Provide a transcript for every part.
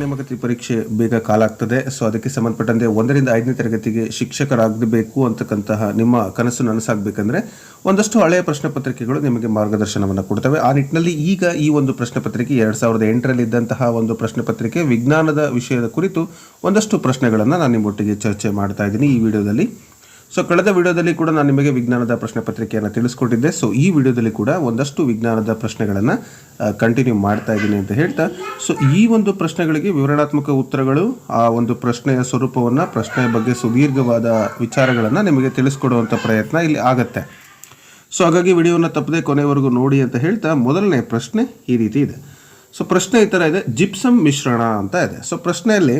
ನೇಮಕಾತಿ ಪರೀಕ್ಷೆ ಬೇಗ ಕಾಲ ಆಗ್ತದೆ ಸೊ ಅದಕ್ಕೆ ಸಂಬಂಧಪಟ್ಟಂತೆ ಒಂದರಿಂದ ಐದನೇ ತರಗತಿಗೆ ಶಿಕ್ಷಕರಾಗಬೇಕು ಅಂತಕ್ಕಂತಹ ನಿಮ್ಮ ಕನಸು ನನಸಾಗಬೇಕಂದ್ರೆ ಒಂದಷ್ಟು ಹಳೆಯ ಪ್ರಶ್ನೆ ಪತ್ರಿಕೆಗಳು ನಿಮಗೆ ಮಾರ್ಗದರ್ಶನವನ್ನು ಕೊಡ್ತವೆ. ಆ ನಿಟ್ಟಿನಲ್ಲಿ ಈಗ ಈ ಒಂದು ಪ್ರಶ್ನೆ ಪತ್ರಿಕೆ ಎರಡು ಸಾವಿರದ ಎಂಟರಲ್ಲಿ ಇದ್ದಂತಹ ಒಂದು ಪ್ರಶ್ನೆ ಪತ್ರಿಕೆ ವಿಜ್ಞಾನದ ವಿಷಯದ ಕುರಿತು ಒಂದಷ್ಟು ಪ್ರಶ್ನೆಗಳನ್ನು ನಾನು ನಿಮ್ಮೊಟ್ಟಿಗೆ ಚರ್ಚೆ ಮಾಡ್ತಾ ಇದ್ದೀನಿ. ಈ ವಿಡಿಯೋದಲ್ಲಿ ಸೊ ಕಳೆದ ವಿಡಿಯೋದಲ್ಲಿ ಕೂಡ ನಾನು ನಿಮಗೆ ವಿಜ್ಞಾನದ ಪ್ರಶ್ನೆ ಪತ್ರಿಕೆಯನ್ನು ತಿಳಿಸ್ಕೊಟ್ಟಿದ್ದೆ. ಸೊ ಈ ವಿಡಿಯೋದಲ್ಲಿ ಕೂಡ ಒಂದಷ್ಟು ವಿಜ್ಞಾನದ ಪ್ರಶ್ನೆಗಳನ್ನು ಕಂಟಿನ್ಯೂ ಮಾಡ್ತಾ ಇದ್ದೀನಿ ಅಂತ ಹೇಳ್ತಾ. ಸೊ ಈ ಒಂದು ಪ್ರಶ್ನೆಗಳಿಗೆ ವಿವರಣಾತ್ಮಕ ಉತ್ತರಗಳು, ಆ ಒಂದು ಪ್ರಶ್ನೆಯ ಸ್ವರೂಪವನ್ನು, ಪ್ರಶ್ನೆಯ ಬಗ್ಗೆ ಸುದೀರ್ಘವಾದ ವಿಚಾರಗಳನ್ನು ನಿಮಗೆ ತಿಳಿಸ್ಕೊಡುವಂಥ ಪ್ರಯತ್ನ ಇಲ್ಲಿ ಆಗುತ್ತೆ. ಸೊ ಹಾಗಾಗಿ ವಿಡಿಯೋನ ತಪ್ಪದೆ ಕೊನೆವರೆಗೂ ನೋಡಿ ಅಂತ ಹೇಳ್ತಾ, ಮೊದಲನೇ ಪ್ರಶ್ನೆ ಈ ರೀತಿ ಇದೆ. ಸೊ ಪ್ರಶ್ನೆ ಈ ಥರ ಇದೆ, ಜಿಪ್ಸಮ್ ಮಿಶ್ರಣ ಅಂತ ಇದೆ. ಸೊ ಪ್ರಶ್ನೆಯಲ್ಲಿ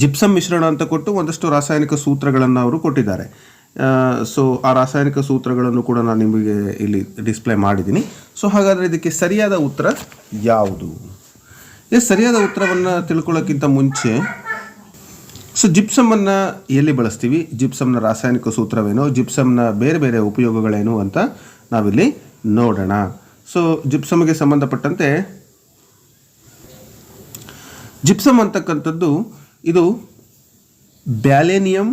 ಜಿಪ್ಸಮ್ ಮಿಶ್ರಣ ಅಂತ ಕೊಟ್ಟು ಒಂದಷ್ಟು ರಾಸಾಯನಿಕ ಸೂತ್ರಗಳನ್ನು ಅವರು ಕೊಟ್ಟಿದ್ದಾರೆ. ಸೊ ಆ ರಾಸಾಯನಿಕ ಸೂತ್ರಗಳನ್ನು ಕೂಡ ನಾನು ನಿಮಗೆ ಇಲ್ಲಿ ಡಿಸ್ಪ್ಲೇ ಮಾಡಿದ್ದೀನಿ. ಸೊ ಹಾಗಾದರೆ ಇದಕ್ಕೆ ಸರಿಯಾದ ಉತ್ತರ ಯಾವುದು? ಎಸ್ ಸರಿಯಾದ ಉತ್ತರವನ್ನು ತಿಳ್ಕೊಳ್ಳೋಕ್ಕಿಂತ ಮುಂಚೆ ಸೊ ಜಿಪ್ಸಮನ್ನು ಎಲ್ಲಿ ಬಳಸ್ತೀವಿ? ಜಿಪ್ಸಮ್ನ ರಾಸಾಯನಿಕ ಸೂತ್ರವೇನು? ಜಿಪ್ಸಮ್ನ ಬೇರೆ ಬೇರೆ ಉಪಯೋಗಗಳೇನು ಅಂತ ನಾವಿಲ್ಲಿ ನೋಡೋಣ. ಸೊ ಜಿಪ್ಸಮ್ಗೆ ಸಂಬಂಧಪಟ್ಟಂತೆ, ಜಿಪ್ಸಮ್ ಅಂತಕ್ಕಂಥದ್ದು ಇದು ಬ್ಯಾಲೇನಿಯಂ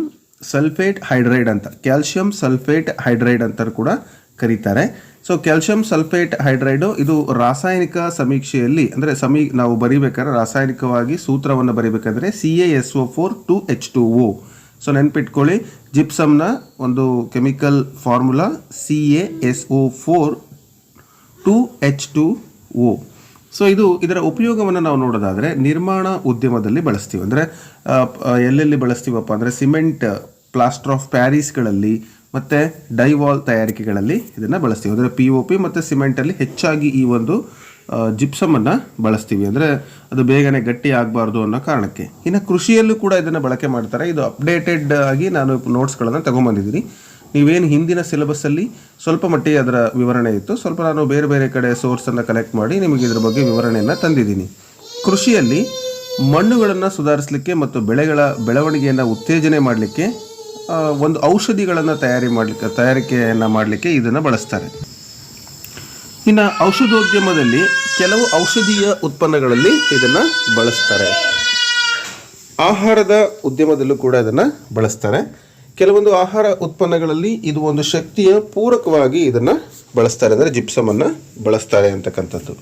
ಸಲ್ಫೇಟ್ ಹೈಡ್ರೈಡ್ ಅಂತ ಕ್ಯಾಲ್ಶಿಯಂ ಸಲ್ಫೇಟ್ ಹೈಡ್ರೈಡ್ ಅಂತ ಕೂಡ ಕರೀತಾರೆ. ಸೊ ಕ್ಯಾಲ್ಶಿಯಂ ಸಲ್ಫೇಟ್ ಹೈಡ್ರೈಡು ಇದು ರಾಸಾಯನಿಕ ಸಮೀಕ್ಷೆಯಲ್ಲಿ, ಅಂದರೆ ಸಮೀ, ನಾವು ಬರೀಬೇಕಾದ್ರೆ ರಾಸಾಯನಿಕವಾಗಿ ಸೂತ್ರವನ್ನು ಬರೀಬೇಕಾದ್ರೆ C A S O four two H two O so ನೆನ್ಪಿಟ್ಕೊಳ್ಳಿ, ಜಿಪ್ಸಮ್ನ ಒಂದು chemical formula C A S O four two H two O so ಇದು ಇದರ ಉಪಯೋಗವನ್ನು ನಾವು ನೋಡೋದಾದರೆ ನಿರ್ಮಾಣ ಉದ್ಯಮದಲ್ಲಿ ಬಳಸ್ತೀವಿ. ಅಂದರೆ ಎಲ್ಲೆಲ್ಲಿ ಬಳಸ್ತೀವಪ್ಪ ಅಂದರೆ ಸಿಮೆಂಟ್ ಪ್ಲಾಸ್ಟರ್ ಆಫ್ ಪ್ಯಾರಿಸ್ಗಳಲ್ಲಿ ಮತ್ತು ಡೈವಾಲ್ ತಯಾರಿಕೆಗಳಲ್ಲಿ ಇದನ್ನು ಬಳಸ್ತೀವಿ. ಅಂದರೆ ಪಿ ಒ ಪಿ ಮತ್ತು ಸಿಮೆಂಟಲ್ಲಿ ಹೆಚ್ಚಾಗಿ ಈ ಒಂದು ಜಿಪ್ಸಮನ್ನು ಬಳಸ್ತೀವಿ. ಅಂದರೆ ಅದು ಬೇಗನೆ ಗಟ್ಟಿ ಆಗಬಾರ್ದು ಅನ್ನೋ ಕಾರಣಕ್ಕೆ. ಇನ್ನು ಕೃಷಿಯಲ್ಲೂ ಕೂಡ ಇದನ್ನು ಬಳಕೆ ಮಾಡ್ತಾರೆ. ಇದು ಅಪ್ಡೇಟೆಡ್ ಆಗಿ ನಾನು ನೋಟ್ಸ್ಗಳನ್ನು ತಗೊಂಬಂದಿದ್ದೀನಿ. ನೀವೇನು ಹಿಂದಿನ ಸಿಲೆಬಸ್ಸಲ್ಲಿ ಸ್ವಲ್ಪ ಮಟ್ಟಿಗೆ ಅದರ ವಿವರಣೆ ಇತ್ತು, ಸ್ವಲ್ಪ ನಾನು ಬೇರೆ ಬೇರೆ ಕಡೆ ಸೋರ್ಸನ್ನು ಕಲೆಕ್ಟ್ ಮಾಡಿ ನಿಮಗೆ ಇದರ ಬಗ್ಗೆ ವಿವರಣೆಯನ್ನು ತಂದಿದ್ದೀನಿ. ಕೃಷಿಯಲ್ಲಿ ಮಣ್ಣುಗಳನ್ನು ಸುಧಾರಿಸಲಿಕ್ಕೆ ಮತ್ತು ಬೆಳೆಗಳ ಬೆಳವಣಿಗೆಯನ್ನು ಉತ್ತೇಜನೆ ಮಾಡಲಿಕ್ಕೆ ಒಂದು ಔಷಧಿಗಳನ್ನು ತಯಾರಿ ಮಾಡಲಿಕ್ಕೆ, ತಯಾರಿಕೆಯನ್ನು ಮಾಡಲಿಕ್ಕೆ ಇದನ್ನು ಬಳಸ್ತಾರೆ. ಇನ್ನು ಔಷಧೋದ್ಯಮದಲ್ಲಿ ಕೆಲವು ಔಷಧೀಯ ಉತ್ಪನ್ನಗಳಲ್ಲಿ ಇದನ್ನು ಬಳಸ್ತಾರೆ. ಆಹಾರದ ಉದ್ಯಮದಲ್ಲೂ ಕೂಡ ಇದನ್ನು ಬಳಸ್ತಾರೆ. ಕೆಲವೊಂದು ಆಹಾರ ಉತ್ಪನ್ನಗಳಲ್ಲಿ ಇದು ಒಂದು ಶಕ್ತಿಯ ಪೂರಕವಾಗಿ ಇದನ್ನು ಬಳಸ್ತಾರೆ. ಅಂದರೆ ಜಿಪ್ಸಮನ್ನು ಬಳಸ್ತಾರೆ ಅಂತಕ್ಕಂಥದ್ದು.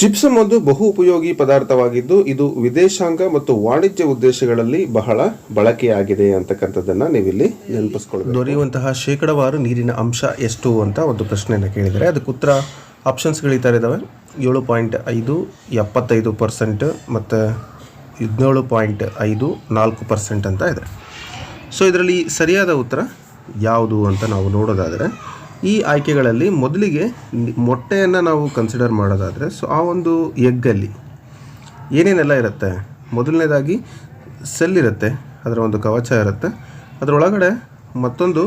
ಜಿಪ್ಸಮ್ ಒಂದು ಬಹು ಉಪಯೋಗಿ ಪದಾರ್ಥವಾಗಿದ್ದು, ಇದು ವಿದೇಶಾಂಗ ಮತ್ತು ವಾಣಿಜ್ಯ ಉದ್ದೇಶಗಳಲ್ಲಿ ಬಹಳ ಬಳಕೆಯಾಗಿದೆ ಅಂತಕ್ಕಂಥದ್ದನ್ನು ನೀವಿಲ್ಲಿ ನೆನಪಿಸ್ಕೊಳ್ಬೇಕು. ದೊರೆಯುವಂತಹ ಶೇಕಡವಾರು ನೀರಿನ ಅಂಶ ಎಷ್ಟು ಅಂತ ಒಂದು ಪ್ರಶ್ನೆಯನ್ನು ಕೇಳಿದರೆ, ಅದಕ್ಕೆ ಉತ್ತರ ಆಪ್ಷನ್ಸ್ಗಳು ಈ ಥರ ಇದ್ದಾವೆ ಏಳು ಪಾಯಿಂಟ್ ಐದು, ಎಪ್ಪತ್ತೈದು ಪರ್ಸೆಂಟ್ ಮತ್ತು ಹದಿನೇಳು ಪಾಯಿಂಟ್ ಐದು ನಾಲ್ಕು ಪರ್ಸೆಂಟ್ ಅಂತ ಇದೆ. ಸೊ ಇದರಲ್ಲಿ ಸರಿಯಾದ ಉತ್ತರ ಯಾವುದು ಅಂತ ನಾವು ನೋಡೋದಾದರೆ, ಈ ಆಯ್ಕೆಗಳಲ್ಲಿ ಮೊದಲಿಗೆ ಮೊಟ್ಟೆಯನ್ನು ನಾವು ಕನ್ಸಿಡರ್ ಮಾಡೋದಾದರೆ ಸೊ ಆ ಒಂದು ಎಗ್ಗಲ್ಲಿ ಏನೇನೆಲ್ಲ ಇರುತ್ತೆ? ಮೊದಲನೇದಾಗಿ ಸೆಲ್ ಇರುತ್ತೆ, ಅದರ ಒಂದು ಕವಚ ಇರುತ್ತೆ, ಅದರೊಳಗಡೆ ಮತ್ತೊಂದು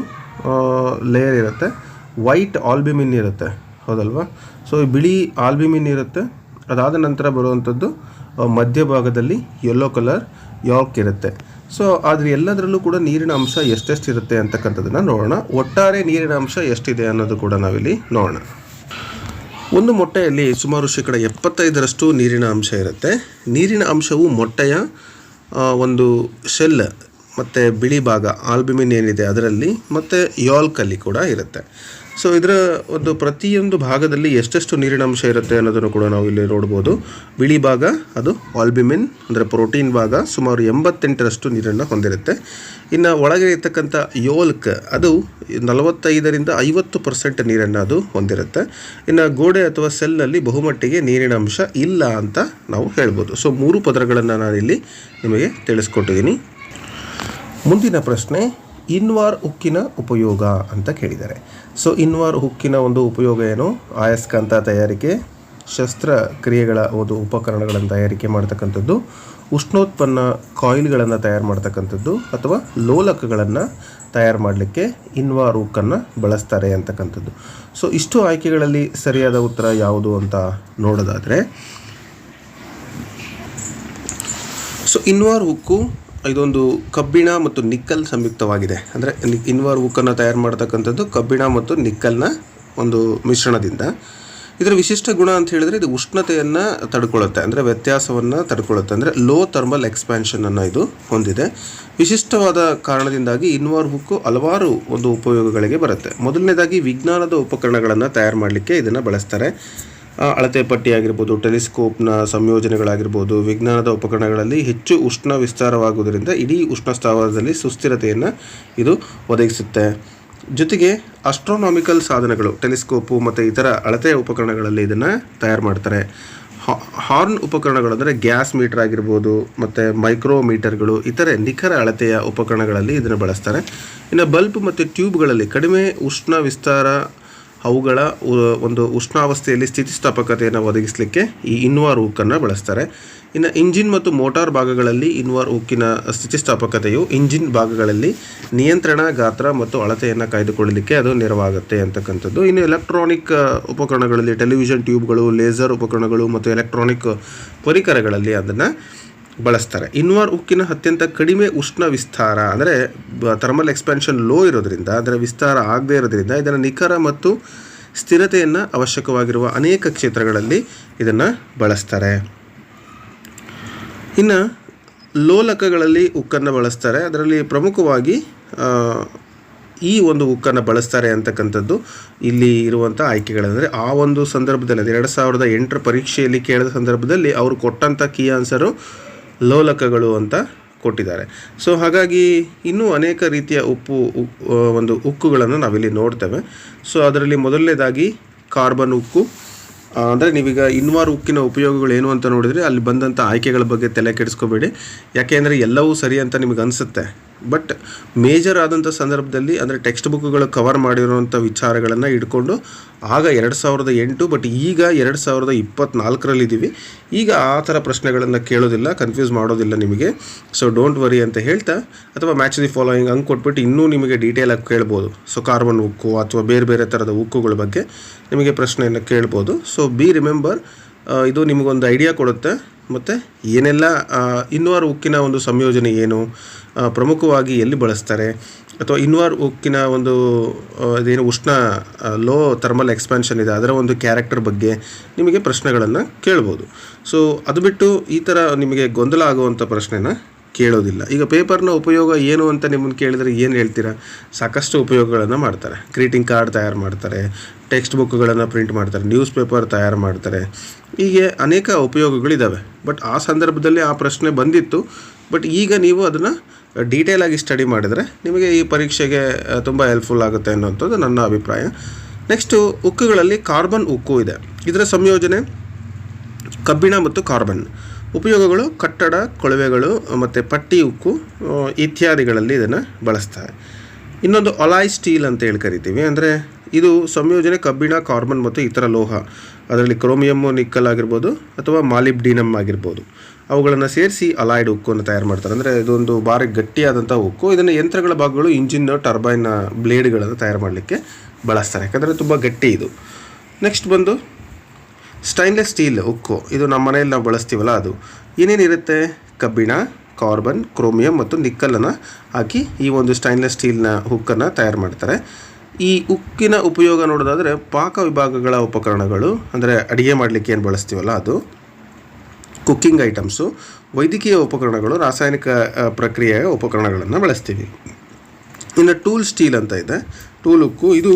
ಲೇಯರ್ ಇರುತ್ತೆ ವೈಟ್ ಆಲ್ಬಿಮಿನ್ ಇರುತ್ತೆ, ಹೌದಲ್ವಾ? ಸೊ ಬಿಳಿ ಆಲ್ಬಿಮಿನ್ ಇರುತ್ತೆ, ಅದಾದ ನಂತರ ಬರುವಂಥದ್ದು ಮಧ್ಯಭಾಗದಲ್ಲಿ ಯೆಲ್ಲೋ ಕಲರ್ ಯಾರ್ಕ್ ಇರುತ್ತೆ. ಸೊ ಆದರೆ ಎಲ್ಲದರಲ್ಲೂ ಕೂಡ ನೀರಿನ ಅಂಶ ಎಷ್ಟೆಷ್ಟು ಇರುತ್ತೆ ಅಂತಕ್ಕಂಥದ್ದನ್ನು ನೋಡೋಣ. ಒಟ್ಟಾರೆ ನೀರಿನ ಅಂಶ ಎಷ್ಟಿದೆ ಅನ್ನೋದು ಕೂಡ ನಾವಿಲ್ಲಿ ನೋಡೋಣ. ಒಂದು ಮೊಟ್ಟೆಯಲ್ಲಿ ಸುಮಾರು ಶೇಕಡ ಎಪ್ಪತ್ತೈದರಷ್ಟು ನೀರಿನ ಅಂಶ ಇರುತ್ತೆ. ನೀರಿನ ಅಂಶವು ಮೊಟ್ಟೆಯ ಒಂದು ಶೆಲ್ ಮತ್ತು ಬಿಳಿ ಭಾಗ ಆಲ್ಬಿಮಿನ್ ಏನಿದೆ ಅದರಲ್ಲಿ, ಮತ್ತು ಯಾಲ್ಕಲ್ಲಿ ಕೂಡ ಇರುತ್ತೆ. ಸೊ ಇದರ ಒಂದು ಪ್ರತಿಯೊಂದು ಭಾಗದಲ್ಲಿ ಎಷ್ಟೆಷ್ಟು ನೀರಿನ ಅಂಶ ಇರುತ್ತೆ ಅನ್ನೋದನ್ನು ಕೂಡ ನಾವು ಇಲ್ಲಿ ನೋಡ್ಬೋದು. ಬಿಳಿ ಭಾಗ, ಅದು ಆಲ್ಬಿಮಿನ್ ಅಂದರೆ ಪ್ರೋಟೀನ್ ಭಾಗ, ಸುಮಾರು ಎಂಬತ್ತೆಂಟರಷ್ಟು ನೀರನ್ನು ಹೊಂದಿರುತ್ತೆ. ಇನ್ನು ಒಳಗೆ ಇರ್ತಕ್ಕಂಥ ಯೋಲ್ಕ್, ಅದು ನಲವತ್ತೈದರಿಂದ ಐವತ್ತು ಪರ್ಸೆಂಟ್ ನೀರನ್ನು ಅದು ಹೊಂದಿರುತ್ತೆ. ಇನ್ನು ಗೋಡೆ ಅಥವಾ ಸೆಲ್ನಲ್ಲಿ ಬಹುಮಟ್ಟಿಗೆ ನೀರಿನ ಅಂಶ ಇಲ್ಲ ಅಂತ ನಾವು ಹೇಳ್ಬೋದು. ಸೊ ಮೂರು ಪದರಗಳನ್ನು ನಾನಿಲ್ಲಿ ನಿಮಗೆ ತಿಳಿಸ್ಕೊಟ್ಟಿದ್ದೀನಿ. ಮುಂದಿನ ಪ್ರಶ್ನೆ ಇನ್ವಾರ್ ಉಕ್ಕಿನ ಉಪಯೋಗ ಅಂತ ಕೇಳಿದ್ದಾರೆ. ಸೊ ಇನ್ವಾರ್ ಹುಕ್ಕಿನ ಒಂದು ಉಪಯೋಗ ಏನು? ಆಯಸ್ಕಾಂತ ತಯಾರಿಕೆ ಶಸ್ತ್ರಕ್ರಿಯೆಗಳ ಒಂದು ಉಪಕರಣಗಳನ್ನು ತಯಾರಿಕೆ ಮಾಡ್ತಕ್ಕಂಥದ್ದು, ಉಷ್ಣೋತ್ಪನ್ನ ಕಾಯಿಲ್ಗಳನ್ನು ತಯಾರು ಮಾಡ್ತಕ್ಕಂಥದ್ದು, ಅಥವಾ ಲೋಲಕಗಳನ್ನು ತಯಾರು ಮಾಡಲಿಕ್ಕೆ ಇನ್ವಾರ್ ಹುಕ್ಕನ್ನು ಬಳಸ್ತಾರೆ ಅಂತಕ್ಕಂಥದ್ದು. ಸೊ ಇಷ್ಟು ಆಯ್ಕೆಗಳಲ್ಲಿ ಸರಿಯಾದ ಉತ್ತರ ಯಾವುದು ಅಂತ ನೋಡೋದಾದರೆ ಸೊ ಇನ್ವಾರ್ ಉಕ್ಕು ಇದೊಂದು ಕಬ್ಬಿಣ ಮತ್ತು ನಿಕ್ಕಲ್ ಸಂಯುಕ್ತವಾಗಿದೆ. ಅಂದರೆ ಇನ್ವಾರ್ ಉಕ್ಕನ್ನು ತಯಾರು ಮಾಡ್ತಕ್ಕಂಥದ್ದು ಕಬ್ಬಿಣ ಮತ್ತು ನಿಕ್ಕಲ್ನ ಒಂದು ಮಿಶ್ರಣದಿಂದ. ಇದರ ವಿಶಿಷ್ಟ ಗುಣ ಅಂತ ಹೇಳಿದ್ರೆ ಇದು ಉಷ್ಣತೆಯನ್ನು ತಡ್ಕೊಳ್ಳುತ್ತೆ ಅಂದರೆ ವ್ಯತ್ಯಾಸವನ್ನು ತಡ್ಕೊಳ್ಳುತ್ತೆ ಅಂದರೆ ಲೋ ಥರ್ಮಲ್ ಎಕ್ಸ್ಪ್ಯಾನ್ಷನನ್ನು ಇದು ಹೊಂದಿದೆ. ವಿಶಿಷ್ಟವಾದ ಕಾರಣದಿಂದಾಗಿ ಇನ್ವರ್ ಹುಕ್ಕು ಹಲವಾರು ಒಂದು ಉಪಯೋಗಗಳಿಗೆ ಬರುತ್ತೆ. ಮೊದಲನೇದಾಗಿ ವಿಜ್ಞಾನದ ಉಪಕರಣಗಳನ್ನು ತಯಾರು ಮಾಡಲಿಕ್ಕೆ ಇದನ್ನು ಬಳಸ್ತಾರೆ. ಅಳತೆ ಪಟ್ಟಿ ಆಗಿರ್ಬೋದು, ಟೆಲಿಸ್ಕೋಪ್ನ ಸಂಯೋಜನೆಗಳಾಗಿರ್ಬೋದು, ವಿಜ್ಞಾನದ ಉಪಕರಣಗಳಲ್ಲಿ ಹೆಚ್ಚು ಉಷ್ಣ ವಿಸ್ತಾರವಾಗುವುದರಿಂದ ಇಡೀ ಉಷ್ಣ ಸ್ಥಾವರದಲ್ಲಿ ಸುಸ್ಥಿರತೆಯನ್ನು ಇದು ಒದಗಿಸುತ್ತೆ. ಜೊತೆಗೆ ಅಸ್ಟ್ರೋನಾಮಿಕಲ್ ಸಾಧನಗಳು, ಟೆಲಿಸ್ಕೋಪು ಮತ್ತು ಇತರ ಅಳತೆಯ ಉಪಕರಣಗಳಲ್ಲಿ ಇದನ್ನು ತಯಾರು ಮಾಡ್ತಾರೆ. ಹಾರ್ನ್ ಉಪಕರಣಗಳು ಅಂದರೆ ಗ್ಯಾಸ್ ಮೀಟರ್ ಆಗಿರ್ಬೋದು, ಮತ್ತು ಮೈಕ್ರೋಮೀಟರ್ಗಳು, ಇತರೆ ನಿಖರ ಅಳತೆಯ ಉಪಕರಣಗಳಲ್ಲಿ ಇದನ್ನು ಬಳಸ್ತಾರೆ. ಇನ್ನು ಬಲ್ಬ್ ಮತ್ತು ಟ್ಯೂಬ್ಗಳಲ್ಲಿ ಕಡಿಮೆ ಉಷ್ಣ ವಿಸ್ತಾರ ಅವುಗಳ ಒಂದು ಉಷ್ಣಾವಸ್ಥೆಯಲ್ಲಿ ಸ್ಥಿತಿಸ್ಥಾಪಕತೆಯನ್ನು ಒದಗಿಸಲಿಕ್ಕೆ ಈ ಇನ್ವಾರ್ ಉಕ್ಕನ್ನು ಬಳಸ್ತಾರೆ. ಇನ್ನು ಇಂಜಿನ್ ಮತ್ತು ಮೋಟಾರ್ ಭಾಗಗಳಲ್ಲಿ ಇನ್ವಾರ್ ಉಕ್ಕಿನ ಸ್ಥಿತಿಸ್ಥಾಪಕತೆಯು ಇಂಜಿನ್ ಭಾಗಗಳಲ್ಲಿ ನಿಯಂತ್ರಣ, ಗಾತ್ರ ಮತ್ತು ಅಳತೆಯನ್ನು ಕಾಯ್ದುಕೊಳ್ಳಲಿಕ್ಕೆ ಅದು ನೆರವಾಗುತ್ತೆ ಅಂತಕ್ಕಂಥದ್ದು. ಇನ್ನು ಎಲೆಕ್ಟ್ರಾನಿಕ್ ಉಪಕರಣಗಳಲ್ಲಿ ಟೆಲಿವಿಷನ್ ಟ್ಯೂಬ್ಗಳು, ಲೇಸರ್ ಉಪಕರಣಗಳು ಮತ್ತು ಎಲೆಕ್ಟ್ರಾನಿಕ್ ಪರಿಕರಗಳಲ್ಲಿ ಅದನ್ನು ಬಳಸ್ತಾರೆ. ಇನ್ವಾರ್ ಉಕ್ಕಿನ ಅತ್ಯಂತ ಕಡಿಮೆ ಉಷ್ಣ ವಿಸ್ತಾರ, ಅಂದರೆ ಥರ್ಮಲ್ ಎಕ್ಸ್ಪೆನ್ಷನ್ ಲೋ ಇರೋದ್ರಿಂದ, ಅದರ ವಿಸ್ತಾರ ಆಗದೇ ಇರೋದ್ರಿಂದ ಇದನ್ನು ನಿಖರ ಮತ್ತು ಸ್ಥಿರತೆಯನ್ನು ಅವಶ್ಯಕವಾಗಿರುವ ಅನೇಕ ಕ್ಷೇತ್ರಗಳಲ್ಲಿ ಇದನ್ನು ಬಳಸ್ತಾರೆ. ಇನ್ನು ಲೋಲಕಗಳಲ್ಲಿ ಉಕ್ಕನ್ನು ಬಳಸ್ತಾರೆ. ಅದರಲ್ಲಿ ಪ್ರಮುಖವಾಗಿ ಈ ಒಂದು ಉಕ್ಕನ್ನು ಬಳಸ್ತಾರೆ ಅಂತಕ್ಕಂಥದ್ದು ಇಲ್ಲಿ ಇರುವಂಥ ಆಯ್ಕೆಗಳಂದರೆ, ಆ ಒಂದು ಸಂದರ್ಭದಲ್ಲಿ ಅದು ಎರಡು ಸಾವಿರದ ಎಂಟರ ಪರೀಕ್ಷೆಯಲ್ಲಿ ಕೇಳಿದ ಸಂದರ್ಭದಲ್ಲಿ ಅವರು ಕೊಟ್ಟಂಥ ಕೀ ಆನ್ಸರು ಲೋಲಕಗಳು ಅಂತ ಕೊಟ್ಟಿದ್ದಾರೆ. ಸೊ ಹಾಗಾಗಿ ಇನ್ನೂ ಅನೇಕ ರೀತಿಯ ಉಪ್ಪು ಒಂದು ಉಕ್ಕುಗಳನ್ನು ನಾವಿಲ್ಲಿ ನೋಡ್ತೇವೆ. ಸೊ ಅದರಲ್ಲಿ ಮೊದಲನೇದಾಗಿ ಕಾರ್ಬನ್ ಉಕ್ಕು. ಅಂದರೆ ನೀವೀಗ ಇನ್ವಾರ್ ಉಕ್ಕಿನ ಉಪಯೋಗಗಳು ಏನು ಅಂತ ನೋಡಿದರೆ ಅಲ್ಲಿ ಬಂದಂಥ ಆಯ್ಕೆಗಳ ಬಗ್ಗೆ ತಲೆ ಕೆಡಿಸ್ಕೋಬೇಡಿ. ಯಾಕೆಂದರೆ ಎಲ್ಲವೂ ಸರಿ ಅಂತ ನಿಮಗೆ ಅನಿಸುತ್ತೆ. ಬಟ್ ಮೇಜರ್ ಆದಂಥ ಸಂದರ್ಭದಲ್ಲಿ ಅಂದರೆ ಟೆಕ್ಸ್ಟ್ ಬುಕ್ಗಳು ಕವರ್ ಮಾಡಿರುವಂಥ ವಿಚಾರಗಳನ್ನು ಇಟ್ಕೊಂಡು ಆಗ ಎರಡು ಸಾವಿರದ ಎಂಟು, ಬಟ್ ಈಗ ಎರಡು ಸಾವಿರದ ಇಪ್ಪತ್ತ್ನಾಲ್ಕರಲ್ಲಿದ್ದೀವಿ ಈಗ ಆ ಥರ ಪ್ರಶ್ನೆಗಳನ್ನು ಕೇಳೋದಿಲ್ಲ ಕನ್ಫ್ಯೂಸ್ ಮಾಡೋದಿಲ್ಲ ನಿಮಗೆ. ಸೊ ಡೋಂಟ್ ವರಿ ಅಂತ ಹೇಳ್ತಾ, ಅಥವಾ ಮ್ಯಾಚ್ ದಿ ಫಾಲೋಯಿಂಗ್ ಹಂಗೆ ಕೊಟ್ಬಿಟ್ಟು ಇನ್ನೂ ನಿಮಗೆ ಡೀಟೇಲಾಗಿ ಕೇಳ್ಬೋದು. ಸೊ ಕಾರ್ಬನ್ ಉಕ್ಕು ಅಥವಾ ಬೇರೆ ಬೇರೆ ಥರದ ಉಕ್ಕುಗಳ ಬಗ್ಗೆ ನಿಮಗೆ ಪ್ರಶ್ನೆಯನ್ನು ಕೇಳ್ಬೋದು. ಸೊ ಬಿ ರಿಮೆಂಬರ್ ಇದು ನಿಮಗೊಂದು ಐಡಿಯಾ ಕೊಡುತ್ತೆ. ಮತ್ತು ಏನೆಲ್ಲ ಇನ್ವಾರ್ ಉಕ್ಕಿನ ಒಂದು ಸಂಯೋಜನೆ ಏನು? ಪ್ರಮುಖವಾಗಿ ಎಲ್ಲಿ ಬಳಸ್ತಾರೆ? ಅಥವಾ ಇನ್ವಾರ್ ಉಕ್ಕಿನ ಒಂದು ಅದೇನು ಉಷ್ಣ ಲೋ ಥರ್ಮಲ್ ಎಕ್ಸ್ಪ್ಯಾನ್ಷನ್ ಇದೆ, ಅದರ ಒಂದು ಕ್ಯಾರೆಕ್ಟರ್ ಬಗ್ಗೆ ನಿಮಗೆ ಪ್ರಶ್ನೆಗಳನ್ನು ಕೇಳ್ಬೋದು. ಸೊ ಅದು ಬಿಟ್ಟು ಈ ಥರ ನಿಮಗೆ ಗೊಂದಲ ಆಗುವಂಥ ಪ್ರಶ್ನೆನ ಕೇಳೋದಿಲ್ಲ. ಈಗ ಪೇಪರ್ನ ಉಪಯೋಗ ಏನು ಅಂತ ನಿಮ್ಮನ್ನು ಕೇಳಿದರೆ ಏನು ಹೇಳ್ತೀರಾ? ಸಾಕಷ್ಟು ಉಪಯೋಗಗಳನ್ನು ಮಾಡ್ತಾರೆ. ಗ್ರೀಟಿಂಗ್ ಕಾರ್ಡ್ ತಯಾರು ಮಾಡ್ತಾರೆ, ಟೆಕ್ಸ್ಟ್ ಬುಕ್ಗಳನ್ನು ಪ್ರಿಂಟ್ ಮಾಡ್ತಾರೆ, ನ್ಯೂಸ್ ಪೇಪರ್ ತಯಾರು ಮಾಡ್ತಾರೆ. ಹೀಗೆ ಅನೇಕ ಉಪಯೋಗಗಳಿದ್ದಾವೆ ಬಟ್ ಆ ಸಂದರ್ಭದಲ್ಲಿ ಆ ಪ್ರಶ್ನೆ ಬಂದಿತ್ತು. ಬಟ್ ಈಗ ನೀವು ಅದನ್ನು ಡೀಟೇಲಾಗಿ ಸ್ಟಡಿ ಮಾಡಿದರೆ ನಿಮಗೆ ಈ ಪರೀಕ್ಷೆಗೆ ತುಂಬ ಹೆಲ್ಪ್ಫುಲ್ ಆಗುತ್ತೆ ಅನ್ನೋಂಥದ್ದು ನನ್ನ ಅಭಿಪ್ರಾಯ. ನೆಕ್ಸ್ಟು, ಉಕ್ಕುಗಳಲ್ಲಿ ಕಾರ್ಬನ್ ಉಕ್ಕು ಇದೆ. ಇದರ ಸಂಯೋಜನೆ ಕಬ್ಬಿಣ ಮತ್ತು ಕಾರ್ಬನ್. ಉಪಯೋಗಗಳು, ಕಟ್ಟಡ, ಕೊಳವೆಗಳು, ಮತ್ತು ಪಟ್ಟಿ, ಉಕ್ಕು ಇತ್ಯಾದಿಗಳಲ್ಲಿ ಇದನ್ನು ಬಳಸ್ತಾರೆ. ಇನ್ನೊಂದು ಅಲಾಯ್ ಸ್ಟೀಲ್ ಅಂತ ಹೇಳಿ ಕರಿತೀವಿ. ಅಂದರೆ ಇದು ಸಂಯೋಜನೆ ಕಬ್ಬಿಣ, ಕಾರ್ಬನ್ ಮತ್ತು ಇತರ ಲೋಹ. ಅದರಲ್ಲಿ ಕ್ರೋಮಿಯಮ್ಮು ನಿಕ್ಕಲ್ ಆಗಿರ್ಬೋದು ಅಥವಾ ಮಾಲಿಬ್ಡಿನಮ್ ಆಗಿರ್ಬೋದು. ಅವುಗಳನ್ನು ಸೇರಿಸಿ ಅಲಾಯ್ಡ್ ಉಕ್ಕನ್ನು ತಯಾರು ಮಾಡ್ತಾರೆ. ಅಂದರೆ ಇದೊಂದು ಭಾರಿ ಗಟ್ಟಿಯಾದಂಥ ಉಕ್ಕು. ಇದನ್ನು ಯಂತ್ರಗಳ ಭಾಗಗಳು ಇಂಜಿನ್, ಟರ್ಬೈನ್, ಬ್ಲೇಡ್ಗಳನ್ನು ತಯಾರು ಮಾಡಲಿಕ್ಕೆ ಬಳಸ್ತಾರೆ. ಯಾಕಂದರೆ ತುಂಬ ಗಟ್ಟಿ ಇದು. ನೆಕ್ಸ್ಟ್ ಬಂದು ಸ್ಟೈನ್ಲೆಸ್ ಸ್ಟೀಲ್ ಉಕ್ಕು. ಇದು ನಮ್ಮ ಮನೆಯಲ್ಲಿ ನಾವು ಬಳಸ್ತೀವಲ್ಲ ಅದು. ಏನೇನಿರುತ್ತೆ ಕಬ್ಬಿಣ, ಕಾರ್ಬನ್, ಕ್ರೋಮಿಯಂ ಮತ್ತು ನಿಕ್ಕಲನ್ನು ಹಾಕಿ ಈ ಒಂದು ಸ್ಟೈನ್ಲೆಸ್ ಸ್ಟೀಲ್ನ ಹುಕ್ಕನ್ನು ತಯಾರು ಮಾಡ್ತಾರೆ. ಈ ಉಕ್ಕಿನ ಉಪಯೋಗ ನೋಡೋದಾದರೆ ಪಾಕ ವಿಭಾಗಗಳ ಉಪಕರಣಗಳು, ಅಂದರೆ ಅಡುಗೆ ಮಾಡಲಿಕ್ಕೆ ಏನು ಬಳಸ್ತೀವಲ್ಲ ಅದು. ಕುಕ್ಕಿಂಗ್ ಐಟಮ್ಸು ವೈದ್ಯಕೀಯ ಉಪಕರಣಗಳು, ರಾಸಾಯನಿಕ ಪ್ರಕ್ರಿಯೆಯ ಉಪಕರಣಗಳನ್ನು ಬಳಸ್ತೀವಿ. ಇನ್ನು ಟೂಲ್ ಸ್ಟೀಲ್ ಅಂತ ಇದೆ. ಟೂಲ್ ಉಕ್ಕು. ಇದು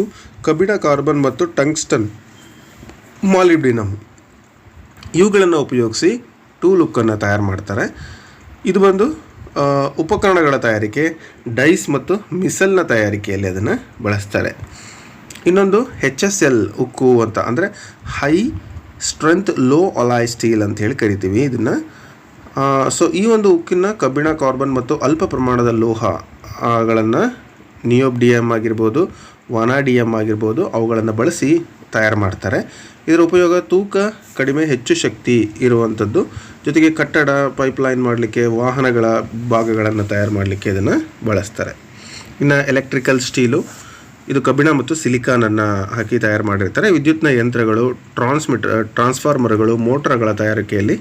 ಕಬ್ಬಿಣ, ಕಾರ್ಬನ್ ಮತ್ತು ಟಂಗ್ಸ್ಟನ್ ಮಾಲಿಬ್ಡಿನಮ್. ಇವುಗಳನ್ನು ಉಪಯೋಗಿಸಿ ಟೂ ಲುಕ್ಕನ್ನು ತಯಾರು ಮಾಡ್ತಾರೆ. ಇದು ಬಂದು ಉಪಕರಣಗಳ ತಯಾರಿಕೆ ಡೈಸ್ ಮತ್ತು ಮಿಸಲ್ನ ತಯಾರಿಕೆಯಲ್ಲಿ ಅದನ್ನು ಬಳಸ್ತಾರೆ. ಇನ್ನೊಂದು ಹೆಚ್ ಎಸ್ ಎಲ್ ಉಕ್ಕು ಅಂತ, ಅಂದರೆ high strength low alloy steel ಅಂತ ಹೇಳಿ ಕರಿತೀವಿ ಇದನ್ನು. ಸೊ ಈ ಒಂದು ಉಕ್ಕಿನ ಕಬ್ಬಿಣ ಕಾರ್ಬನ್ ಮತ್ತು ಅಲ್ಪ ಪ್ರಮಾಣದ ಲೋಹಗಳನ್ನು ನಿಯೋಬ್ಡಿಯಮ್ ಆಗಿರ್ಬೋದು ವಾನಾಡಿಯಮ್ ಆಗಿರ್ಬೋದು, ಅವುಗಳನ್ನು ಬಳಸಿ ತಯಾರು ಮಾಡ್ತಾರೆ. ಇದರ ಉಪಯೋಗ ತೂಕ ಕಡಿಮೆ, ಹೆಚ್ಚು ಶಕ್ತಿ ಇರುವಂಥದ್ದು ಜೊತೆಗೆ ಕಟ್ಟಡ, ಪೈಪ್ಲೈನ್ ಮಾಡಲಿಕ್ಕೆ, ವಾಹನಗಳ ಭಾಗಗಳನ್ನು ತಯಾರು ಮಾಡಲಿಕ್ಕೆ ಇದನ್ನು ಬಳಸ್ತಾರೆ. ಇನ್ನು ಎಲೆಕ್ಟ್ರಿಕಲ್ ಸ್ಟೀಲು, ಇದು ಕಬ್ಬಿಣ ಮತ್ತು ಸಿಲಿಕಾನನ್ನು ಹಾಕಿ ತಯಾರು ಮಾಡಿರ್ತಾರೆ. ವಿದ್ಯುತ್ನ ಯಂತ್ರಗಳು ಟ್ರಾನ್ಸ್ಮಿಟರ್ ಟ್ರಾನ್ಸ್ಫಾರ್ಮರ್ಗಳು, ಮೋಟ್ರ್ಗಳ ತಯಾರಿಕೆಯಲ್ಲಿ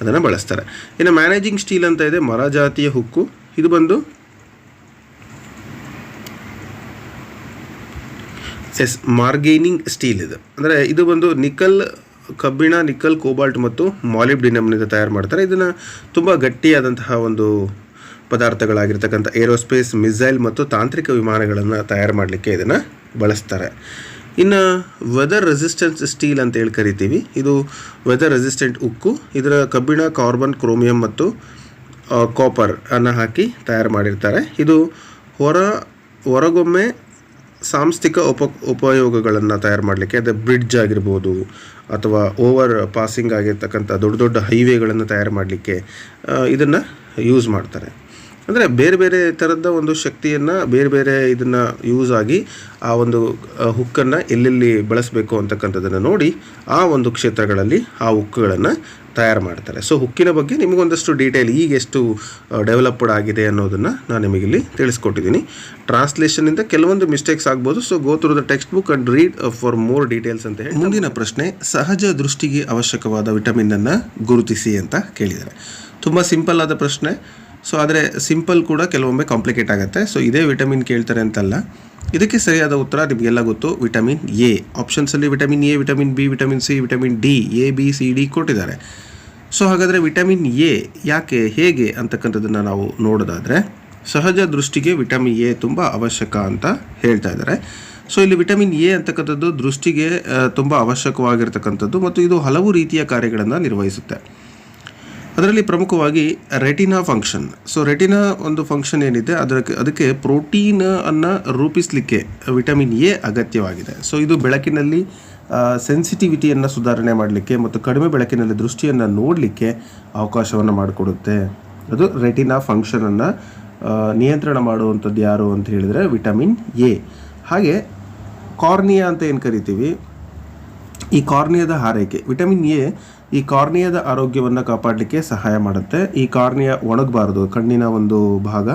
ಅದನ್ನು ಬಳಸ್ತಾರೆ. ಇನ್ನು ಮ್ಯಾನೇಜಿಂಗ್ ಸ್ಟೀಲ್ ಅಂತ ಇದೆ ಮರ ಜಾತಿಯ ಹುಕ್ಕು. ಇದು ಬಂದು ಎಸ್, ಮಾರ್ಗೇನಿಂಗ್ ಸ್ಟೀಲ್ ಇದು. ಅಂದರೆ ಇದು ಒಂದು ನಿಕಲ್ ಕಬ್ಬಿಣ, ನಿಕಲ್ ಕೋಬಾಲ್ಟ್ ಮತ್ತು ಮಾಲಿಬ್ಡಿನಮ್ನಿಂದ ತಯಾರು ಮಾಡ್ತಾರೆ. ಇದನ್ನು ತುಂಬ ಗಟ್ಟಿಯಾದಂತಹ ಒಂದು ಪದಾರ್ಥಗಳಾಗಿರ್ತಕ್ಕಂಥ ಏರೋಸ್ಪೇಸ್, ಮಿಸೈಲ್ ಮತ್ತು ತಾಂತ್ರಿಕ ವಿಮಾನಗಳನ್ನು ತಯಾರು ಮಾಡಲಿಕ್ಕೆ ಇದನ್ನು ಬಳಸ್ತಾರೆ. ಇನ್ನು ವೆದರ್ ರೆಸಿಸ್ಟೆನ್ಸ್ ಸ್ಟೀಲ್ ಅಂತ ಹೇಳಿ ಕರಿತೀವಿ. ಇದು ವೆದರ್ ರೆಸಿಸ್ಟೆಂಟ್ ಉಕ್ಕು, ಇದರ ಕಬ್ಬಿಣ, ಕಾರ್ಬನ್, ಕ್ರೋಮಿಯಂ ಮತ್ತು ಕಾಪರ್ ಅನ್ನು ಹಾಕಿ ತಯಾರು ಮಾಡಿರ್ತಾರೆ. ಇದು ಹೊರ, ಹೊರಗೊಮ್ಮೆ ಸಾಂಸ್ಥಿಕ ಉಪ ಉಪಯೋಗಗಳನ್ನು ತಯಾರು ಮಾಡಲಿಕ್ಕೆ, ಅದು ಬ್ರಿಡ್ಜ್ ಆಗಿರ್ಬೋದು ಅಥವಾ ಓವರ್ ಪಾಸಿಂಗ್ ಆಗಿರ್ತಕ್ಕಂಥ ದೊಡ್ಡ ದೊಡ್ಡ ಹೈವೇಗಳನ್ನು ತಯಾರು ಮಾಡಲಿಕ್ಕೆ ಇದನ್ನು ಯೂಸ್ ಮಾಡ್ತಾರೆ. ಅಂದರೆ ಬೇರೆ ಬೇರೆ ಥರದ ಒಂದು ಶಕ್ತಿಯನ್ನು ಬೇರೆ ಬೇರೆ ಇದನ್ನು ಯೂಸ್ ಆಗಿ ಆ ಒಂದು ಹುಕ್ಕನ್ನು ಎಲ್ಲೆಲ್ಲಿ ಬಳಸಬೇಕು ಅಂತಕ್ಕಂಥದ್ದನ್ನು ನೋಡಿ ಆ ಒಂದು ಕ್ಷೇತ್ರಗಳಲ್ಲಿ ಆ ಹುಕ್ಕುಗಳನ್ನು ತಯಾರು ಮಾಡ್ತಾರೆ. ಸೊ ಹುಕ್ಕಿನ ಬಗ್ಗೆ ನಿಮಗೊಂದಷ್ಟು ಡೀಟೇಲ್ ಈಗ ಎಷ್ಟು ಡೆವಲಪ್ಡ್ ಆಗಿದೆ ಅನ್ನೋದನ್ನು ನಾನು ನಿಮಗಿಲ್ಲಿ ತಿಳಿಸ್ಕೊಟ್ಟಿದ್ದೀನಿ. ಟ್ರಾನ್ಸ್ಲೇಷನಿಂದ ಕೆಲವೊಂದು ಮಿಸ್ಟೇಕ್ಸ್ ಆಗ್ಬೋದು. So go through the textbook and read for more details ಅಂತ ಹೇಳಿ ಮುಂದಿನ ಪ್ರಶ್ನೆ ಸಹಜ ದೃಷ್ಟಿಗೆ ಅವಶ್ಯಕವಾದ ವಿಟಮಿನನ್ನು ಗುರುತಿಸಿ ಅಂತ ಕೇಳಿದ್ದಾರೆ. ತುಂಬ ಸಿಂಪಲ್ ಆದ ಪ್ರಶ್ನೆ. ಸೊ ಆದರೆ ಸಿಂಪಲ್ ಕೂಡ ಕೆಲವೊಮ್ಮೆ ಕಾಂಪ್ಲಿಕೇಟ್ ಆಗುತ್ತೆ. ಸೊ ಇದೇ ವಿಟಮಿನ್ ಕೇಳ್ತಾರೆ ಅಂತಲ್ಲ. ಇದಕ್ಕೆ ಸರಿಯಾದ ಉತ್ತರ ನಿಮಗೆಲ್ಲ ಗೊತ್ತು, vitamin A. ಆಪ್ಷನ್ಸಲ್ಲಿ vitamin A, vitamin B, vitamin C, vitamin D, A, B, C, D ಕೊಟ್ಟಿದ್ದಾರೆ. ಸೊ ಹಾಗಾದರೆ ವಿಟಮಿನ್ ಎ ಯಾಕೆ, ಹೇಗೆ ಅಂತಕ್ಕಂಥದ್ದನ್ನು ನಾವು ನೋಡೋದಾದರೆ, ಸಹಜ ದೃಷ್ಟಿಗೆ ವಿಟಮಿನ್ ಎ ತುಂಬ ಅವಶ್ಯಕ ಅಂತ ಹೇಳ್ತಾ ಇದ್ದಾರೆ. ಸೊ ಇಲ್ಲಿ ವಿಟಮಿನ್ ಎ ಅಂತಕ್ಕಂಥದ್ದು ದೃಷ್ಟಿಗೆ ತುಂಬ ಅವಶ್ಯಕವಾಗಿರ್ತಕ್ಕಂಥದ್ದು ಮತ್ತು ಇದು ಹಲವು ರೀತಿಯ ಕಾರ್ಯಗಳನ್ನು ನಿರ್ವಹಿಸುತ್ತೆ. ಅದರಲ್ಲಿ ಪ್ರಮುಖವಾಗಿ ರೆಟಿನಾ ಫಂಕ್ಷನ್ ಸೊ ರೆಟಿನಾ ಒಂದು ಫಂಕ್ಷನ್ ಏನಿದೆ, ಅದಕ್ಕೆ ಅದಕ್ಕೆ ಪ್ರೋಟೀನ್ ಅನ್ನು ರೂಪಿಸಲಿಕ್ಕೆ ವಿಟಮಿನ್ ಎ ಅಗತ್ಯವಾಗಿದೆ. ಸೊ ಇದು ಬೆಳಕಿನಲ್ಲಿ ಸೆನ್ಸಿಟಿವಿಟಿಯನ್ನು ಸುಧಾರಣೆ ಮಾಡಲಿಕ್ಕೆ ಮತ್ತು ಕಡಿಮೆ ಬೆಳಕಿನಲ್ಲಿ ದೃಷ್ಟಿಯನ್ನು ನೋಡಲಿಕ್ಕೆ ಅವಕಾಶವನ್ನು ಮಾಡಿಕೊಡುತ್ತೆ. ಅದು ರೆಟಿನಾ ಫಂಕ್ಷನನ್ನು ನಿಯಂತ್ರಣ ಮಾಡುವಂಥದ್ದು ಯಾರು ಅಂತ ಹೇಳಿದರೆ ವಿಟಮಿನ್ ಎ. ಹಾಗೆ ಕಾರ್ನಿಯಾ ಅಂತ ಏನು ಕರಿತೀವಿ? ಈ ಕಾರ್ನಿಯಾದ ಹಾರೈಕೆ. ವಿಟಮಿನ್ ಎ ಈ ಕಾರ್ನಿಯದ ಆರೋಗ್ಯವನ್ನು ಕಾಪಾಡಲಿಕ್ಕೆ ಸಹಾಯ ಮಾಡುತ್ತೆ. ಈ ಕಾರ್ನಿಯ ಒಣಗಬಾರ್ದು, ಕಣ್ಣಿನ ಒಂದು ಭಾಗ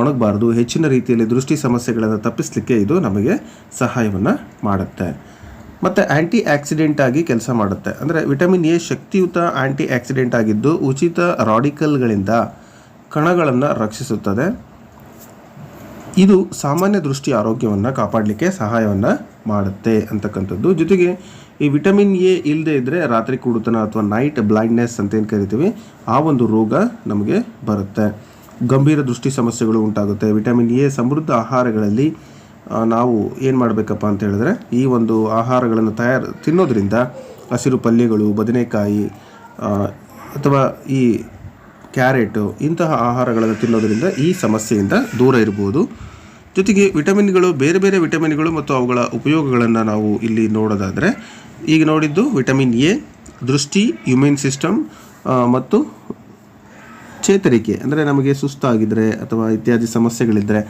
ಒಣಗಬಾರ್ದು, ಹೆಚ್ಚಿನ ರೀತಿಯಲ್ಲಿ ದೃಷ್ಟಿ ಸಮಸ್ಯೆಗಳನ್ನು ತಪ್ಪಿಸಲಿಕ್ಕೆ ಇದು ನಮಗೆ ಸಹಾಯವನ್ನು ಮಾಡುತ್ತೆ. ಮತ್ತು ಆ್ಯಂಟಿ ಆಕ್ಸಿಡೆಂಟ್ ಆಗಿ ಕೆಲಸ ಮಾಡುತ್ತೆ. ಅಂದರೆ ವಿಟಮಿನ್ ಎ ಶಕ್ತಿಯುತ ಆ್ಯಂಟಿ ಆಕ್ಸಿಡೆಂಟ್ ಆಗಿದ್ದು ಉಚಿತ ರಾಡಿಕಲ್ಗಳಿಂದ ಕಣಗಳನ್ನು ರಕ್ಷಿಸುತ್ತದೆ. ಇದು ಸಾಮಾನ್ಯ ದೃಷ್ಟಿ ಆರೋಗ್ಯವನ್ನು ಕಾಪಾಡಲಿಕ್ಕೆ ಸಹಾಯವನ್ನು ಮಾಡುತ್ತೆ ಅಂತಕ್ಕಂಥದ್ದು. ಜೊತೆಗೆ ಈ ವಿಟಮಿನ್ ಎ ಇಲ್ಲದೆ ಇದ್ದರೆ ರಾತ್ರಿ ಕುಡುತನ ಅಥವಾ ನೈಟ್ ಬ್ಲೈಂಡ್ನೆಸ್ ಅಂತ ಏನು ಕರಿತೀವಿ, ಆ ಒಂದು ರೋಗ ನಮಗೆ ಬರುತ್ತೆ. ಗಂಭೀರ ದೃಷ್ಟಿ ಸಮಸ್ಯೆಗಳು ಉಂಟಾಗುತ್ತೆ. ವಿಟಮಿನ್ ಎ ಸಮೃದ್ಧ ಆಹಾರಗಳಲ್ಲಿ ನಾವು ಏನು ಮಾಡಬೇಕಪ್ಪ ಅಂತ ಹೇಳಿದ್ರೆ, ಈ ಒಂದು ಆಹಾರಗಳನ್ನು ತಯಾರು, ತಿನ್ನೋದ್ರಿಂದ ಹಸಿರು ಪಲ್ಯಗಳು, ಬದನೆಕಾಯಿ ಅಥವಾ ಈ ಕ್ಯಾರೆಟು ಇಂತಹ ಆಹಾರಗಳನ್ನು ತಿನ್ನೋದರಿಂದ ಈ ಸಮಸ್ಯೆಯಿಂದ ದೂರ ಇರ್ಬೋದು. ಜೊತೆಗೆ ವಿಟಮಿನ್ಗಳು, ಬೇರೆ ಬೇರೆ ವಿಟಮಿನ್ಗಳು ಮತ್ತು ಅವುಗಳ ಉಪಯೋಗಗಳನ್ನು ನಾವು ಇಲ್ಲಿ ನೋಡೋದಾದರೆ, ಈಗ ನೋಡಿದ್ದು ವಿಟಮಿನ್ ಎ, ದೃಷ್ಟಿ, ಇಮ್ಯೂನ್ ಸಿಸ್ಟಮ್ ಮತ್ತು ಚೇತರಿಕೆ, ಅಂದರೆ ನಮಗೆ ಸುಸ್ತಾಗಿದ್ದರೆ ಅಥವಾ ಇತ್ಯಾದಿ ಸಮಸ್ಯೆಗಳಿದ್ದರೆ